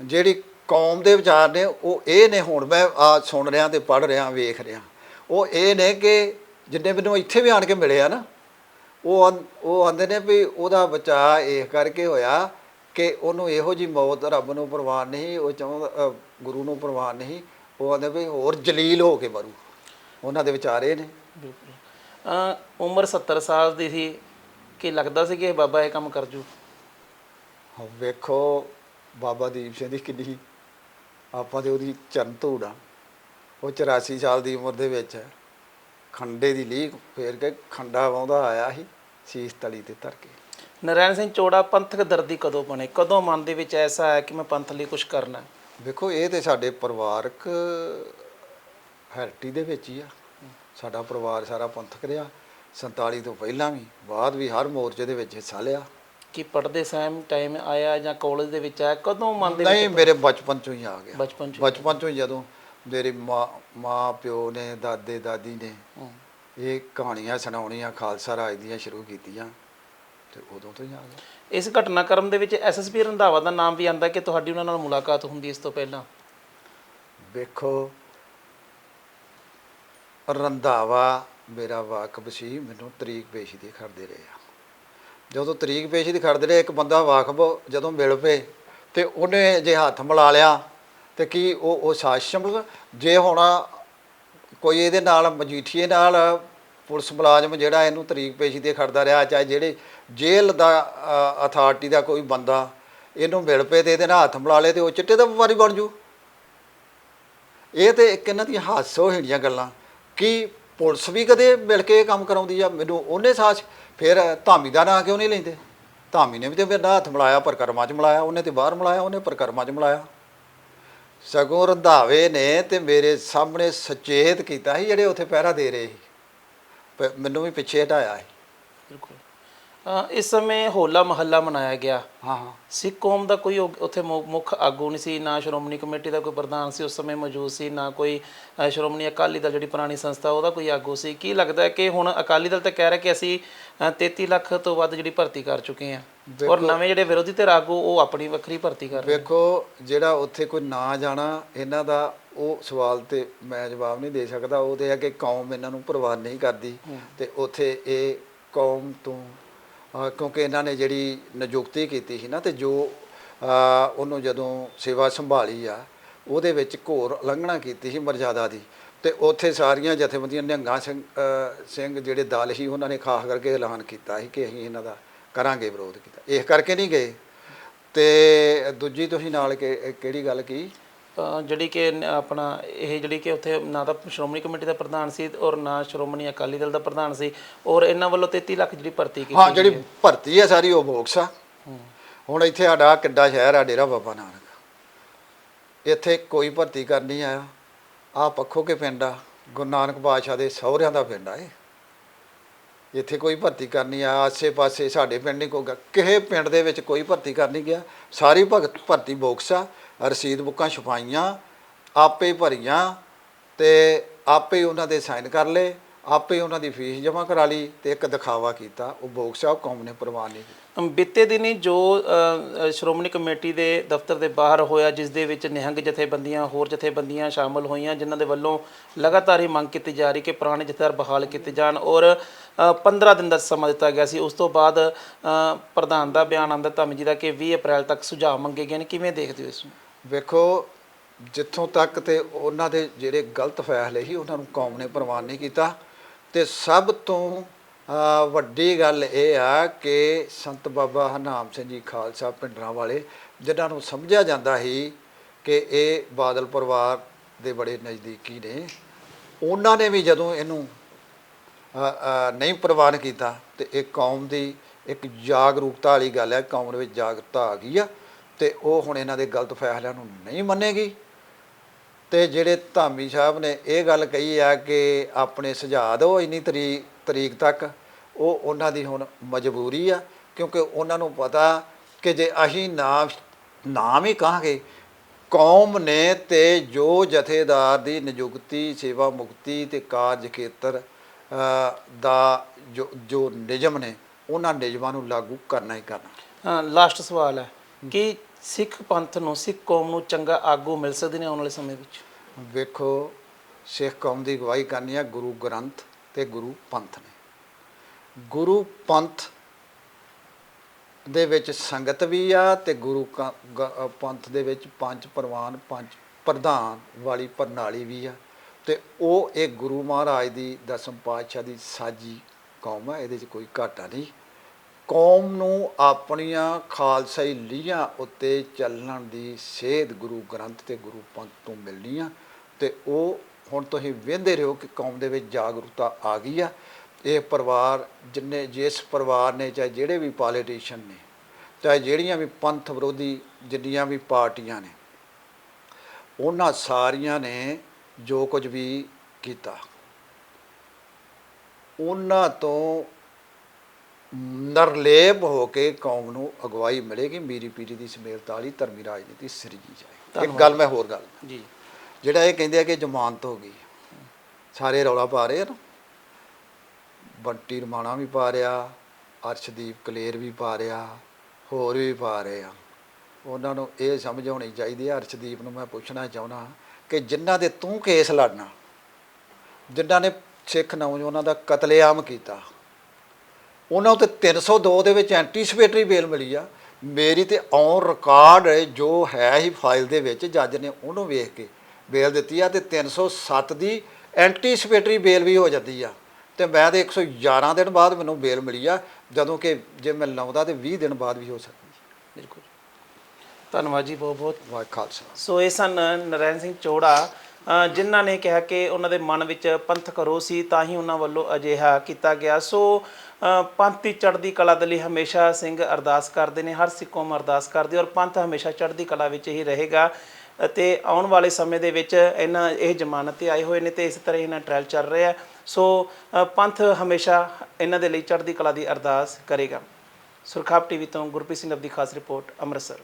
ਜਿਹੜੀ ਕੌਮ ਦੇ ਵਿਚਾਰ ਨੇ ਉਹ ਇਹ ਨੇ ਹੁਣ ਮੈਂ ਆ ਸੁਣ ਰਿਹਾ ਤੇ ਪੜ੍ਹ ਰਿਹਾ ਵੇਖ ਰਿਹਾ। ਉਹ ਇਹ ਨੇ ਕਿ ਜਿੰਨੇ ਮੈਨੂੰ ਇੱਥੇ ਵੀ ਆਣ ਕੇ ਮਿਲੇ ਆ ਨਾ ਉਹ ਉਹ ਆਂਦੇ ਨੇ ਵੀ ਉਹਦਾ ਬਚਾਅ ਇਹ ਕਰਕੇ ਹੋਇਆ ਕਿ ਉਹਨੂੰ ਇਹੋ ਜੀ ਮੌਤ ਰੱਬ ਨੂੰ ਪ੍ਰਵਾਨ ਨਹੀਂ ਉਹ ਚਾਹੁੰਦਾ ਗੁਰੂ ਨੂੰ ਪ੍ਰਵਾਨ ਨਹੀਂ। ਉਹ ਆਂਦੇ ਵੀ ਹੋਰ ਜਲੀਲ ਹੋ ਕੇ ਮਰੂ। ਉਹਨਾਂ ਦੇ ਵਿਚਾਰ ਇਹ ਨੇ। ਬਿਲਕੁਲ। ਉਮਰ 70 ਸਾਲ ਦੀ ਸੀ ਕਿ ਲੱਗਦਾ ਸੀ ਕਿ ਇਹ ਬਾਬਾ ਇਹ ਕੰਮ ਕਰ ਜੂ? ਵੇਖੋ ਬਾਬਾ ਦੀਪ ਸਿੰਘ ਦੀ ਕਿੰਨੀ ਆਪਾਂ ਤੇ ਉਹਦੀ ਚਰਨ ਧੂੜ ਆ। ਉਹ 84 ਸਾਲ ਦੀ ਉਮਰ ਦੇ ਵਿੱਚ ਖੰਡੇ ਦੀ ਲੀਕ ਫੇਰ ਕੇ ਖੰਡਾ ਵਾਉਂਦਾ ਆਇਆ ਸੀ ਸੀਸ ਤਲੀ ਤੇ ਧਰ ਕੇ। ਨਰੈਣ ਸਿੰਘ ਚੋੜਾ ਪੰਥਕ ਦਰਦੀ ਕਦੋਂ ਬਣੇ? ਕਦੋਂ ਮਨ ਦੇ ਵਿੱਚ ਐਸਾ ਆਇਆ ਕਿ ਮੈਂ ਪੰਥ ਲਈ ਕੁਝ ਕਰਨਾ? ਵੇਖੋ ਇਹ ਤੇ ਸਾਡੇ ਪਰਿਵਾਰਕ ਹੈਰਟੀ ਦੇ ਵਿੱਚ ਹੀ ਆ। ਸਾਡਾ ਪਰਿਵਾਰ ਸਾਰਾ ਪੰਥਕ ਰਿਹਾ। 47 ਤੋਂ ਪਹਿਲਾਂ ਵੀ ਬਾਅਦ ਵੀ ਹਰ ਮੋਰਚੇ ਦੇ ਵਿੱਚ ਹਿੱਸਾ ਲਿਆ। ਕਿ ਪੜਦੇ ਸੈਮ ਟਾਈਮ ਆਇਆ ਜਾਂ ਕਾਲਜ ਦੇ ਵਿੱਚ ਆਇਆ ਕਦੋਂ ਮਨ ਦੇ ਨਹੀਂ ਮੇਰੇ ਬਚਪਨ ਚੋਂ ਹੀ ਆ ਗਿਆ। ਬਚਪਨ ਚ ਬਚਪਨ ਚੋਂ ਹੀ ਜਦੋਂ ਮੇਰੀ ਮਾਂ ਮਾਂ ਪਿਓ ਨੇ ਦਾਦੇ ਦਾਦੀ ਨੇ। ਇਹ ਕਹਾਣੀਆਂ ਸੁਣਾਉਣੀਆਂ ਖਾਲਸਾ ਰਾਜ ਦੀਆਂ ਸ਼ੁਰੂ ਕੀਤੀਆਂ ਤੇ ਉਦੋਂ ਤੋਂ ਹੀ ਆ ਗਿਆ। ਇਸ ਘਟਨਾਕ੍ਰਮ ਦੇ ਵਿੱਚ ਐਸਐਸਪੀ ਰੰਧਾਵਾ ਦਾ ਨਾਮ ਵੀ ਆਂਦਾ ਕਿ ਤੁਹਾਡੀ ਉਹਨਾਂ ਨਾਲ ਮੁਲਾਕਾਤ ਹੁੰਦੀ ਇਸ ਤੋਂ ਪਹਿਲਾਂ। ਵੇਖੋ ਰੰਧਾਵਾ ਮੇਰਾ ਵਾਕਬ ਸੀ ਮੈਨੂੰ ਤਰੀਕ ਪੇਸ਼ੀ ਦੇ ਖੜਦੇ ਰਹੇ ਆ। ਜਦੋਂ ਤਰੀਕ ਪੇਸ਼ੀ ਦੇ ਖੜਦੇ ਰਹੇ, ਇੱਕ ਬੰਦਾ ਵਾਕਫ ਜਦੋਂ ਮਿਲ ਪਏ ਤੇ ਉਹਨੇ ਜੇ ਹੱਥ ਮਿਲਾ ਲਿਆ ਤੇ ਕੀ ਉਹ ਉਹ ਸਾਜ਼ਿਸ਼ ਜੇ ਹੁਣ ਕੋਈ ਇਹਦੇ ਨਾਲ ਮਜੀਠੀਏ ਨਾਲ ਪੁਲਿਸ ਮੁਲਾਜ਼ਮ ਜਿਹੜਾ ਇਹਨੂੰ ਤਰੀਕ ਪੇਸ਼ੀ ਤੇ ਖੜਦਾ ਰਿਹਾ, ਚਾਹੇ ਜਿਹੜੇ ਜੇਲ੍ਹ ਦਾ ਅਥਾਰਟੀ ਦਾ ਕੋਈ ਬੰਦਾ ਇਹਨੂੰ ਮਿਲ ਪਏ ਤੇ ਇਹਦੇ ਨਾਲ ਹੱਥ ਮਿਲਾ ਲੇ ਤੇ ਉਹ ਚਿੱਟੇ ਦਾ ਵਪਾਰੀ ਬਣ ਜੂ। ਇਹ ਤੇ ਇੱਕ ਇਹਨਾਂ ਦੀਆਂ ਹਾਸੋ ਹੀਣੀਆਂ ਗੱਲਾਂ। ਕਿ ਪੁਲਿਸ ਵੀ ਕਦੇ ਮਿਲ ਕੇ ਇਹ ਕੰਮ ਕਰਾਉਂਦੀ ਆ? ਮੈਨੂੰ ਉਹਨੇ ਸਾਥ ਫਿਰ ਧਾਮੀ ਦਾ ਨਾਂ ਕਿਉਂ ਨਹੀਂ ਲੈਂਦੇ? ਧਾਮੀ ਨੇ ਵੀ ਤੇ ਮੇਰਾ ਹੱਥ ਮਿਲਾਇਆ, ਪਰਕਰਮਾ ਚ ਮਿਲਾਇਆ, ਉਹਨੇ ਤੇ ਬਾਹਰ ਮਿਲਾਇਆ, ਉਹਨੇ ਪਰਕਰਮਾ ਚ ਮਿਲਾਇਆ। ਸਗੋਂ ਰੰਧਾਵੇ ਨੇ ਤੇ ਮੇਰੇ ਸਾਹਮਣੇ ਸੁਚੇਤ ਕੀਤਾ ਸੀ ਜਿਹੜੇ ਉੱਥੇ ਪਹਿਰਾ ਦੇ ਰਹੇ ਸੀ। ਪ- ਮੈਨੂੰ ਵੀ ਪਿੱਛੇ ਹਟਾਇਆ ਸੀ। ਬਿਲਕੁਲ। ਅ, ਇਸ ਸਮੇਂ ਹੋਲਾ ਮਹੱਲਾ ਮਨਾਇਆ ਗਿਆ। ਹਾਂ ਹਾਂ। ਸਿੱਖ ਕੌਮ ਦਾ ਕੋਈ ਉੱਥੇ ਮੁ- ਮੁੱਖ ਆਗੂ ਨਹੀਂ ਸੀ ਨਾ ਸ਼੍ਰੋਮਣੀ ਕਮੇਟੀ ਦਾ ਕੋਈ ਪ੍ਰਧਾਨ ਸੀ ਉਸ ਸਮੇਂ ਮੌਜੂਦ ਸੀ ਨਾ ਕੋਈ ਅ, ਸ਼੍ਰੋਮਣੀ ਅਕਾਲੀ ਦਲ ਜਿਹੜੀ ਪੁਰਾਣੀ ਸੰਸਥਾ ਉਹਦਾ ਕੋਈ ਆਗੂ ਸੀ। ਕੀ ਲੱਗਦਾ ਹੈ ਕਿ ਹੁਣ ਅਕਾਲੀ ਦਲ ਤਾਂ ਕਹਿ ਰਿਹਾ ਕਿ ਅਸੀਂ ਅ, 33 ਲੱਖ ਤੋਂ ਵੱਧ ਜਿਹੜੀ ਭਰਤੀ ਕਰ ਚੁੱਕੇ ਹਾਂ। ਔਰ ਨਵੇਂ ਜਿਹੜੇ ਵਿਰੋਧੀ ਧਿਰ ਆਗੂ ਉਹ ਆਪਣੀ ਵੱਖਰੀ ਭਰਤੀ ਕਰ ਰਹੇ ਵੇਖੋ ਜਿਹੜਾ ਉੱਥੇ ਕੋਈ ਨਾ ਜਾਣਾ ਇਹਨਾਂ ਦਾ ਉਹ ਸਵਾਲ ਤੇ ਮੈਂ ਜਵਾਬ ਨਹੀਂ ਦੇ ਸਕਦਾ। ਉਹ ਤੇ ਹੈ ਕਿ ਕੌਮ ਇਹਨਾਂ ਨੂੰ ਪ੍ਰਵਾਨ ਨਹੀਂ ਕਰਦੀ। ਤੇ ਉੱਥੇ ਇਹ ਕੌਮ ਤੋਂ ਕਿਉਂਕਿ ਇਹਨਾਂ ਨੇ ਜਿਹੜੀ ਨਿਯੁਕਤੀ ਕੀਤੀ ਸੀ ਨਾ ਤੇ ਜੋ ਉਹਨੂੰ ਜਦੋਂ ਸੇਵਾ ਸੰਭਾਲੀ ਆ, ਉਹਦੇ ਵਿੱਚ ਘੋਰ ਉਲੰਘਣਾ ਕੀਤੀ ਸੀ ਮਰਜ਼ਾਦਾ ਦੀ। ਤੇ ਉੱਥੇ ਸਾਰੀਆਂ ਜਥੇਬੰਦੀਆਂ, ਨਿਹੰਗਾ ਸਿੰਘ ਸਿੰਘ ਜਿਹੜੇ ਦਲ ਸੀ, ਉਹਨਾਂ ਨੇ ਖਾਸ ਕਰਕੇ ਐਲਾਨ ਕੀਤਾ ਸੀ ਕਿ ਅਸੀਂ ਇਹਨਾਂ ਦਾ ਕਰਾਂਗੇ ਵਿਰੋਧ ਕੀਤਾ। ਇਸ ਕਰਕੇ ਨਹੀਂ ਗਏ। ਤੇ ਦੂਜੀ ਤੁਸੀਂ ਨਾਲ ਕਿ- ਕਿਹੜੀ ਗੱਲ ਕੀ? ਜਿਹੜੀ ਕਿ ਆਪਣਾ ਇਹ ਜਿਹੜੀ ਕਿ ਉੱਥੇ ਨਾ ਤਾਂ ਸ਼੍ਰੋਮਣੀ ਕਮੇਟੀ ਦਾ ਪ੍ਰਧਾਨ ਸੀ ਔਰ ਨਾ ਸ਼੍ਰੋਮਣੀ ਅਕਾਲੀ ਦਲ ਦਾ ਪ੍ਰਧਾਨ ਸੀ ਔਰ ਇਹਨਾਂ ਵੱਲੋਂ 33 ਲੱਖ ਜਿਹੜੀ ਭਰਤੀ ਕੀਤੀ ਹਾਂ ਜਿਹੜੀ ਭਰਤੀ ਹੈ ਸਾਰੀ ਉਹ ਬੋਕਸ ਆ। ਹੁਣ ਇੱਥੇ ਸਾਡਾ ਕਿੱਡਾ ਸ਼ਹਿਰ ਆ ਡੇਰਾ ਬਾਬਾ ਨਾਨਕ। ਇੱਥੇ ਕੋਈ ਭਰਤੀ ਕਰਨ ਨਹੀਂ ਆਇਆ ਆ ਪੱਖੋ ਕੇ ਪਿੰਡ ਆ ਗੁਰੂ ਨਾਨਕ ਪਾਤਸ਼ਾਹ ਦੇ ਸਹੁਰਿਆਂ ਦਾ ਪਿੰਡ ਆ ਇਹ। ਇੱਥੇ ਕੋਈ ਭਰਤੀ ਕਰਨੀ ਆ ਆਸੇ-ਪਾਸੇ ਸਾਡੇ ਪਿੰਡ ਨਹੀਂ ਕੋਈ ਕਿਸੇ ਪਿੰਡ ਦੇ ਵਿੱਚ ਕੋਈ ਭਰਤੀ ਕਰ ਨਹੀਂ ਗਿਆ। ਸਾਰੀ ਭਗਤ ਭਰਤੀ ਬੋਕਸ ਆ। ਰਸੀਦ ਬੁੱਕਾਂ ਛਪਾਈਆਂ ਆਪੇ ਭਰੀਆਂ ਤੇ ਆਪੇ ਉਹਨਾਂ ਦੇ ਸਾਈਨ ਕਰ ਲਏ ਆਪੇ ਉਹਨਾਂ ਦੀ ਫੀਸ ਜਮ੍ਹਾਂ ਕਰਾ ਲਈ ਤੇ ਇੱਕ ਦਿਖਾਵਾ ਕੀਤਾ। ਉਹ ਬੋਗ ਸਾਹਿਬ ਕੌਮ ਨੇ ਪ੍ਰਵਾਨ ਨਹੀਂ ਬੀਤੇ ਦਿਨੀ ਜੋ ਸ਼੍ਰੋਮਣੀ ਕਮੇਟੀ ਦੇ ਦਫ਼ਤਰ ਦੇ ਬਾਹਰ ਹੋਇਆ ਜਿਸ ਦੇ ਵਿੱਚ ਨਿਹੰਗ ਜਥੇਬੰਦੀਆਂ ਹੋਰ ਜਥੇਬੰਦੀਆਂ ਸ਼ਾਮਲ ਹੋਈਆਂ ਜਿਨ੍ਹਾਂ ਦੇ ਵੱਲੋਂ ਲਗਾਤਾਰ ਹੀ ਮੰਗ ਕੀਤੀ ਜਾ ਰਹੀ ਕਿ ਪੁਰਾਣੇ ਜਥੇਦਾਰ ਬਹਾਲ ਕੀਤੇ ਜਾਣ ਔਰ ਅ, 15 ਦਿਨ ਦਾ ਸਮਾਂ ਦਿੱਤਾ ਗਿਆ ਸੀ। ਉਸ ਤੋਂ ਬਾਅਦ ਪ੍ਰਧਾਨ ਦਾ ਬਿਆਨ ਆਂਦਾ ਧਾਮੀ ਜੀ ਦਾ ਕਿ 20 ਅਪ੍ਰੈਲ ਤੱਕ ਸੁਝਾਅ ਮੰਗੇ ਗਏ ਨੇ। ਕਿਵੇਂ ਦੇਖਦੇ ਹੋ ਇਸ ਨੂੰ? ਵੇਖੋ, ਜਿੱਥੋਂ ਤੱਕ ਤੇ ਉਹਨਾਂ ਦੇ ਜਿਹੜੇ ਗਲਤ ਫੈਸਲੇ ਸੀ, ਉਹਨਾਂ ਨੂੰ ਕੌਮ ਨੇ ਪ੍ਰਵਾਨ ਨਹੀਂ ਕੀਤਾ। ਤੇ ਸਭ ਤੋਂ ਵੱਡੀ ਗੱਲ ਇਹ ਆ ਕਿ ਸੰਤ ਬਾਬਾ ਹਰਨਾਮ ਸਿੰਘ ਜੀ ਖਾਲਸਾ ਪਿੰਡਰਾਂ ਵਾਲੇ, ਜਿਨ੍ਹਾਂ ਨੂੰ ਸਮਝਿਆ ਜਾਂਦਾ ਸੀ ਕਿ ਇਹ ਬਾਦਲ ਪਰਿਵਾਰ ਦੇ ਬੜੇ ਨਜ਼ਦੀਕੀ ਨੇ, ਉਹਨਾਂ ਨੇ ਵੀ ਜਦੋਂ ਇਹਨੂੰ ਨਹੀਂ ਪ੍ਰਵਾਨ ਕੀਤਾ, ਤੇ ਇਹ ਕੌਮ ਦੀ ਇੱਕ ਜਾਗਰੂਕਤਾ ਵਾਲੀ ਗੱਲ ਹੈ, ਕੌਮ ਦੇ ਵਿੱਚ ਜਾਗਰੂਕਤਾ ਆ ਗਈ ਆ। ਤੇ ਉਹ ਹੁਣ ਇਹਨਾਂ ਦੇ ਗਲਤ ਫੈਸਲਿਆਂ ਨੂੰ ਨਹੀਂ ਮੰਨੇਗੀ। ਤੇ ਜਿਹੜੇ ਧਾਮੀ ਸਾਹਿਬ ਨੇ ਇਹ ਗੱਲ ਕਹੀ ਆ ਕਿ ਆਪਣੇ ਸੁਝਾਅ ਦਿਓ ਇੰਨੀ ਤਰੀਕ ਤਰੀਕ ਤੱਕ, ਉਹ ਉਹਨਾਂ ਦੀ ਹੁਣ ਮਜਬੂਰੀ ਆ, ਕਿਉਂਕਿ ਉਹਨਾਂ ਨੂੰ ਪਤਾ ਕਿ ਜੇ ਅਸੀਂ ਨਾ, ਨਾਮ ਹੀ ਕਹਾਂਗੇ, ਕੌਮ ਨੇ ਤੇ ਜੋ ਜਥੇਦਾਰ ਦੀ ਨਿਯੁਕਤੀ, ਸੇਵਾ ਮੁਕਤੀ ਤੇ ਕਾਰਜ ਖੇਤਰ ਦਾ ਜੋ ਜੋ ਨਿਯਮ ਨੇ, ਉਹਨਾਂ ਨਿਯਮਾਂ ਨੂੰ ਲਾਗੂ ਕਰਨਾ ਹੀ ਕਰਨਾ। ਲਾਸਟ ਸਵਾਲ ਹੈ ਕਿ ਸਿੱਖ ਪੰਥ ਨੂੰ, ਸਿੱਖ ਕੌਮ ਨੂੰ ਚੰਗਾ ਆਗੂ ਮਿਲ ਸਕਦੇ ਨੇ ਆਉਣ ਵਾਲੇ ਸਮੇਂ ਵਿੱਚ? ਵੇਖੋ ਸਿੱਖ ਕੌਮ ਦੀ ਅਗਵਾਈ ਕਰਨੀ ਆ ਗੁਰੂ ਗ੍ਰੰਥ ਤੇ ਗੁਰੂ ਪੰਥ ਨੇ। ਗੁਰੂ ਪੰਥ ਦੇ ਵਿੱਚ ਸੰਗਤ ਵੀ ਆ ਤੇ ਗੁਰੂ ਕ- ਗ- ਪੰਥ ਦੇ ਵਿੱਚ ਪੰਜ ਪ੍ਰਵਾਨ, ਪੰਜ ਪ੍ਰਧਾਨ ਵਾਲੀ ਪ੍ਰਣਾਲੀ ਵੀ ਆ ਤੇ ਉਹ ਇਹ ਗੁਰੂ ਮਹਾਰਾਜ ਦੀ ਦਸਮ ਪਾਤਸ਼ਾਹ ਦੀ ਸਾਜੀ ਕੌਮ ਆ, ਇਹਦੇ 'ਚ ਕੋਈ ਘਾਟਾ ਨਹੀਂ। ਕੌਮ ਨੂੰ ਆਪਣੀਆਂ ਖਾਲਸਾਈ ਲੀਹਾਂ ਉੱਤੇ ਚੱਲਣ ਦੀ ਸੇਧ ਗੁਰੂ ਗ੍ਰੰਥ ਤੇ ਗੁਰੂ ਪੰਥ ਤੋਂ ਮਿਲਣੀ ਆ। ਤੇ ਉਹ ਹੁਣ ਤੁਸੀਂ ਵੇਂਦੇ ਰਹੋ ਕਿ ਕੌਮ ਦੇ ਵਿੱਚ ਜਾਗਰੂਕਤਾ ਆ ਗਈ ਆ। ਇਹ ਪਰਿਵਾਰ ਜਿੰਨੇ ਜਿਸ ਪਰਿਵਾਰ ਨੇ, ਚਾਹੇ ਜਿਹੜੇ ਵੀ ਪੋਲੀਟੀਸ਼ੀਅਨ ਨੇ, ਚਾਹੇ ਜਿਹੜੀਆਂ ਵੀ ਪੰਥ ਵਿਰੋਧੀ ਜਿੰਨੀਆਂ ਵੀ ਪਾਰਟੀਆਂ ਨੇ, ਉਹਨਾਂ ਸਾਰੀਆਂ ਨੇ ਜੋ ਕੁਝ ਵੀ ਕੀਤਾ। ਉਹਨਾਂ ਤੋਂ ਨਰਲੇਪ ਹੋ ਕੇ ਕੌਮ ਨੂੰ ਅਗਵਾਈ ਮਿਲੇਗੀ। ਮੀਰੀ ਪੀਰੀ ਦੀ ਸਮੇਲਤਾ ਵਾਲੀ ਧਰਮੀ ਰਾਜਨੀਤੀ ਸਿਰਜੀ ਜਾਏ ਇੱਕ ਗੱਲ ਮੈਂ ਹੋਰ ਗੱਲ ਜੀ। ਜਿਹੜਾ ਇਹ ਕਹਿੰਦੇ ਆ ਕਿ ਜ਼ਮਾਨਤ ਹੋ ਗਈ ਸਾਰੇ ਰੌਲਾ ਪਾ ਰਹੇ ਆ ਨਾ। ਬੰਟੀ ਰਮਾਣਾ ਵੀ ਪਾ ਰਿਹਾ ਅਰਸ਼ਦੀਪ ਕਲੇਰ ਵੀ ਪਾ ਰਿਹਾ ਹੋਰ ਵੀ ਪਾ ਰਹੇ ਆ। ਉਹਨਾਂ ਨੂੰ ਇਹ ਸਮਝ ਹੋਣੀ ਚਾਹੀਦੀ ਹੈ ਅਰਸ਼ਦੀਪ ਨੂੰ ਮੈਂ ਪੁੱਛਣਾ ਚਾਹੁੰਦਾ ਕਿ ਜਿਨ੍ਹਾਂ ਦੇ ਤੂੰ ਕੇਸ ਲੜਨਾ ਜਿਨ੍ਹਾਂ ਨੇ ਸਿੱਖ ਨੌਜਵਾਨਾਂ ਦਾ ਕਤਲੇਆਮ ਕੀਤਾ ਉਹਨਾਂ ਉਤੇ 302 ਦੇ ਵਿੱਚ ਐਂਟੀਸਪੇਟਰੀ ਬੇਲ ਮਿਲੀ ਆ। ਮੇਰੀ ਤੇ ਔਨ ਰਿਕਾਰਡ ਜੋ ਹੈ ਹੀ ਫਾਈਲ ਦੇ ਵਿੱਚ ਜੱਜ ਨੇ ਉਹਨੂੰ ਵੇਖ ਕੇ ਬੇਲ ਦਿੱਤੀ ਆ ਤੇ 307 ਦੀ ਐਂਟੀਸਪੇਟਰੀ ਬੇਲ ਵੀ ਹੋ ਜਾਂਦੀ ਆ। ਤੇ ਮੈਂ ਤੇ 111 ਦਿਨ ਬਾਅਦ ਮੈਨੂੰ ਬੇਲ ਮਿਲੀ ਆ ਜਦੋਂ ਕਿ ਜੇ ਮੈਂ ਲਾਉਂਦਾ ਤੇ 20 ਦਿਨ ਬਾਅਦ ਵੀ ਹੋ ਸਕਦੀ ਬਿਲਕੁਲ। ਧੰਨਵਾਦ ਜੀ ਬਹੁਤ ਬਹੁਤ। ਵਾਹ ਖਾਲਸਾ। ਸੋ ਇਹ ਸਨ ਨਰੈਣ ਸਿੰਘ ਚੋੜਾ ਜਿਨ੍ਹਾਂ ਨੇ ਕਿਹਾ ਕਿ ਉਹਨਾਂ ਦੇ ਮਨ ਵਿੱਚ ਪੰਥ ਕਰੋ ਸੀ ਤਾਂ ਹੀ ਉਹਨਾਂ ਵੱਲੋਂ ਅਜਿਹਾ ਕੀਤਾ ਗਿਆ। ਸੋ ਪੰਥ ਦੀ ਚੜ੍ਹਦੀ ਕਲਾ ਦੇ ਲਈ ਹਮੇਸ਼ਾ ਸਿੰਘ ਅਰਦਾਸ ਕਰਦੇ ਨੇ, ਹਰ ਸਿੱਖ ਕੌਮ ਅਰਦਾਸ ਕਰਦੀ ਔਰ ਪੰਥ ਹਮੇਸ਼ਾ ਚੜ੍ਹਦੀ ਕਲਾ ਵਿੱਚ ਹੀ ਰਹੇਗਾ। ਅਤੇ ਆਉਣ ਵਾਲੇ ਸਮੇਂ ਦੇ ਵਿੱਚ ਇਹਨਾਂ, ਇਹ ਜ਼ਮਾਨਤ ਤੇ ਆਏ ਹੋਏ ਨੇ ਤੇ ਇਸ ਤਰ੍ਹਾਂ ਇਹਨਾਂ ਟ੍ਰਾਇਲ ਚੱਲ ਰਿਹਾ ਸੋ ਪੰਥ ਹਮੇਸ਼ਾ ਇਹਨਾਂ ਦੇ ਲਈ ਚੜ੍ਹਦੀ ਕਲਾ ਦੀ ਅਰਦਾਸ ਕਰੇਗਾ। ਸੁਰਖਾਪ ਟੀਵੀ ਤੋਂ ਗੁਰਪ੍ਰੀਤ ਸਿੰਘ ਅਬਦੀ ਖਾਸ ਰਿਪੋਰਟ ਅੰਮ੍ਰਿਤਸਰ।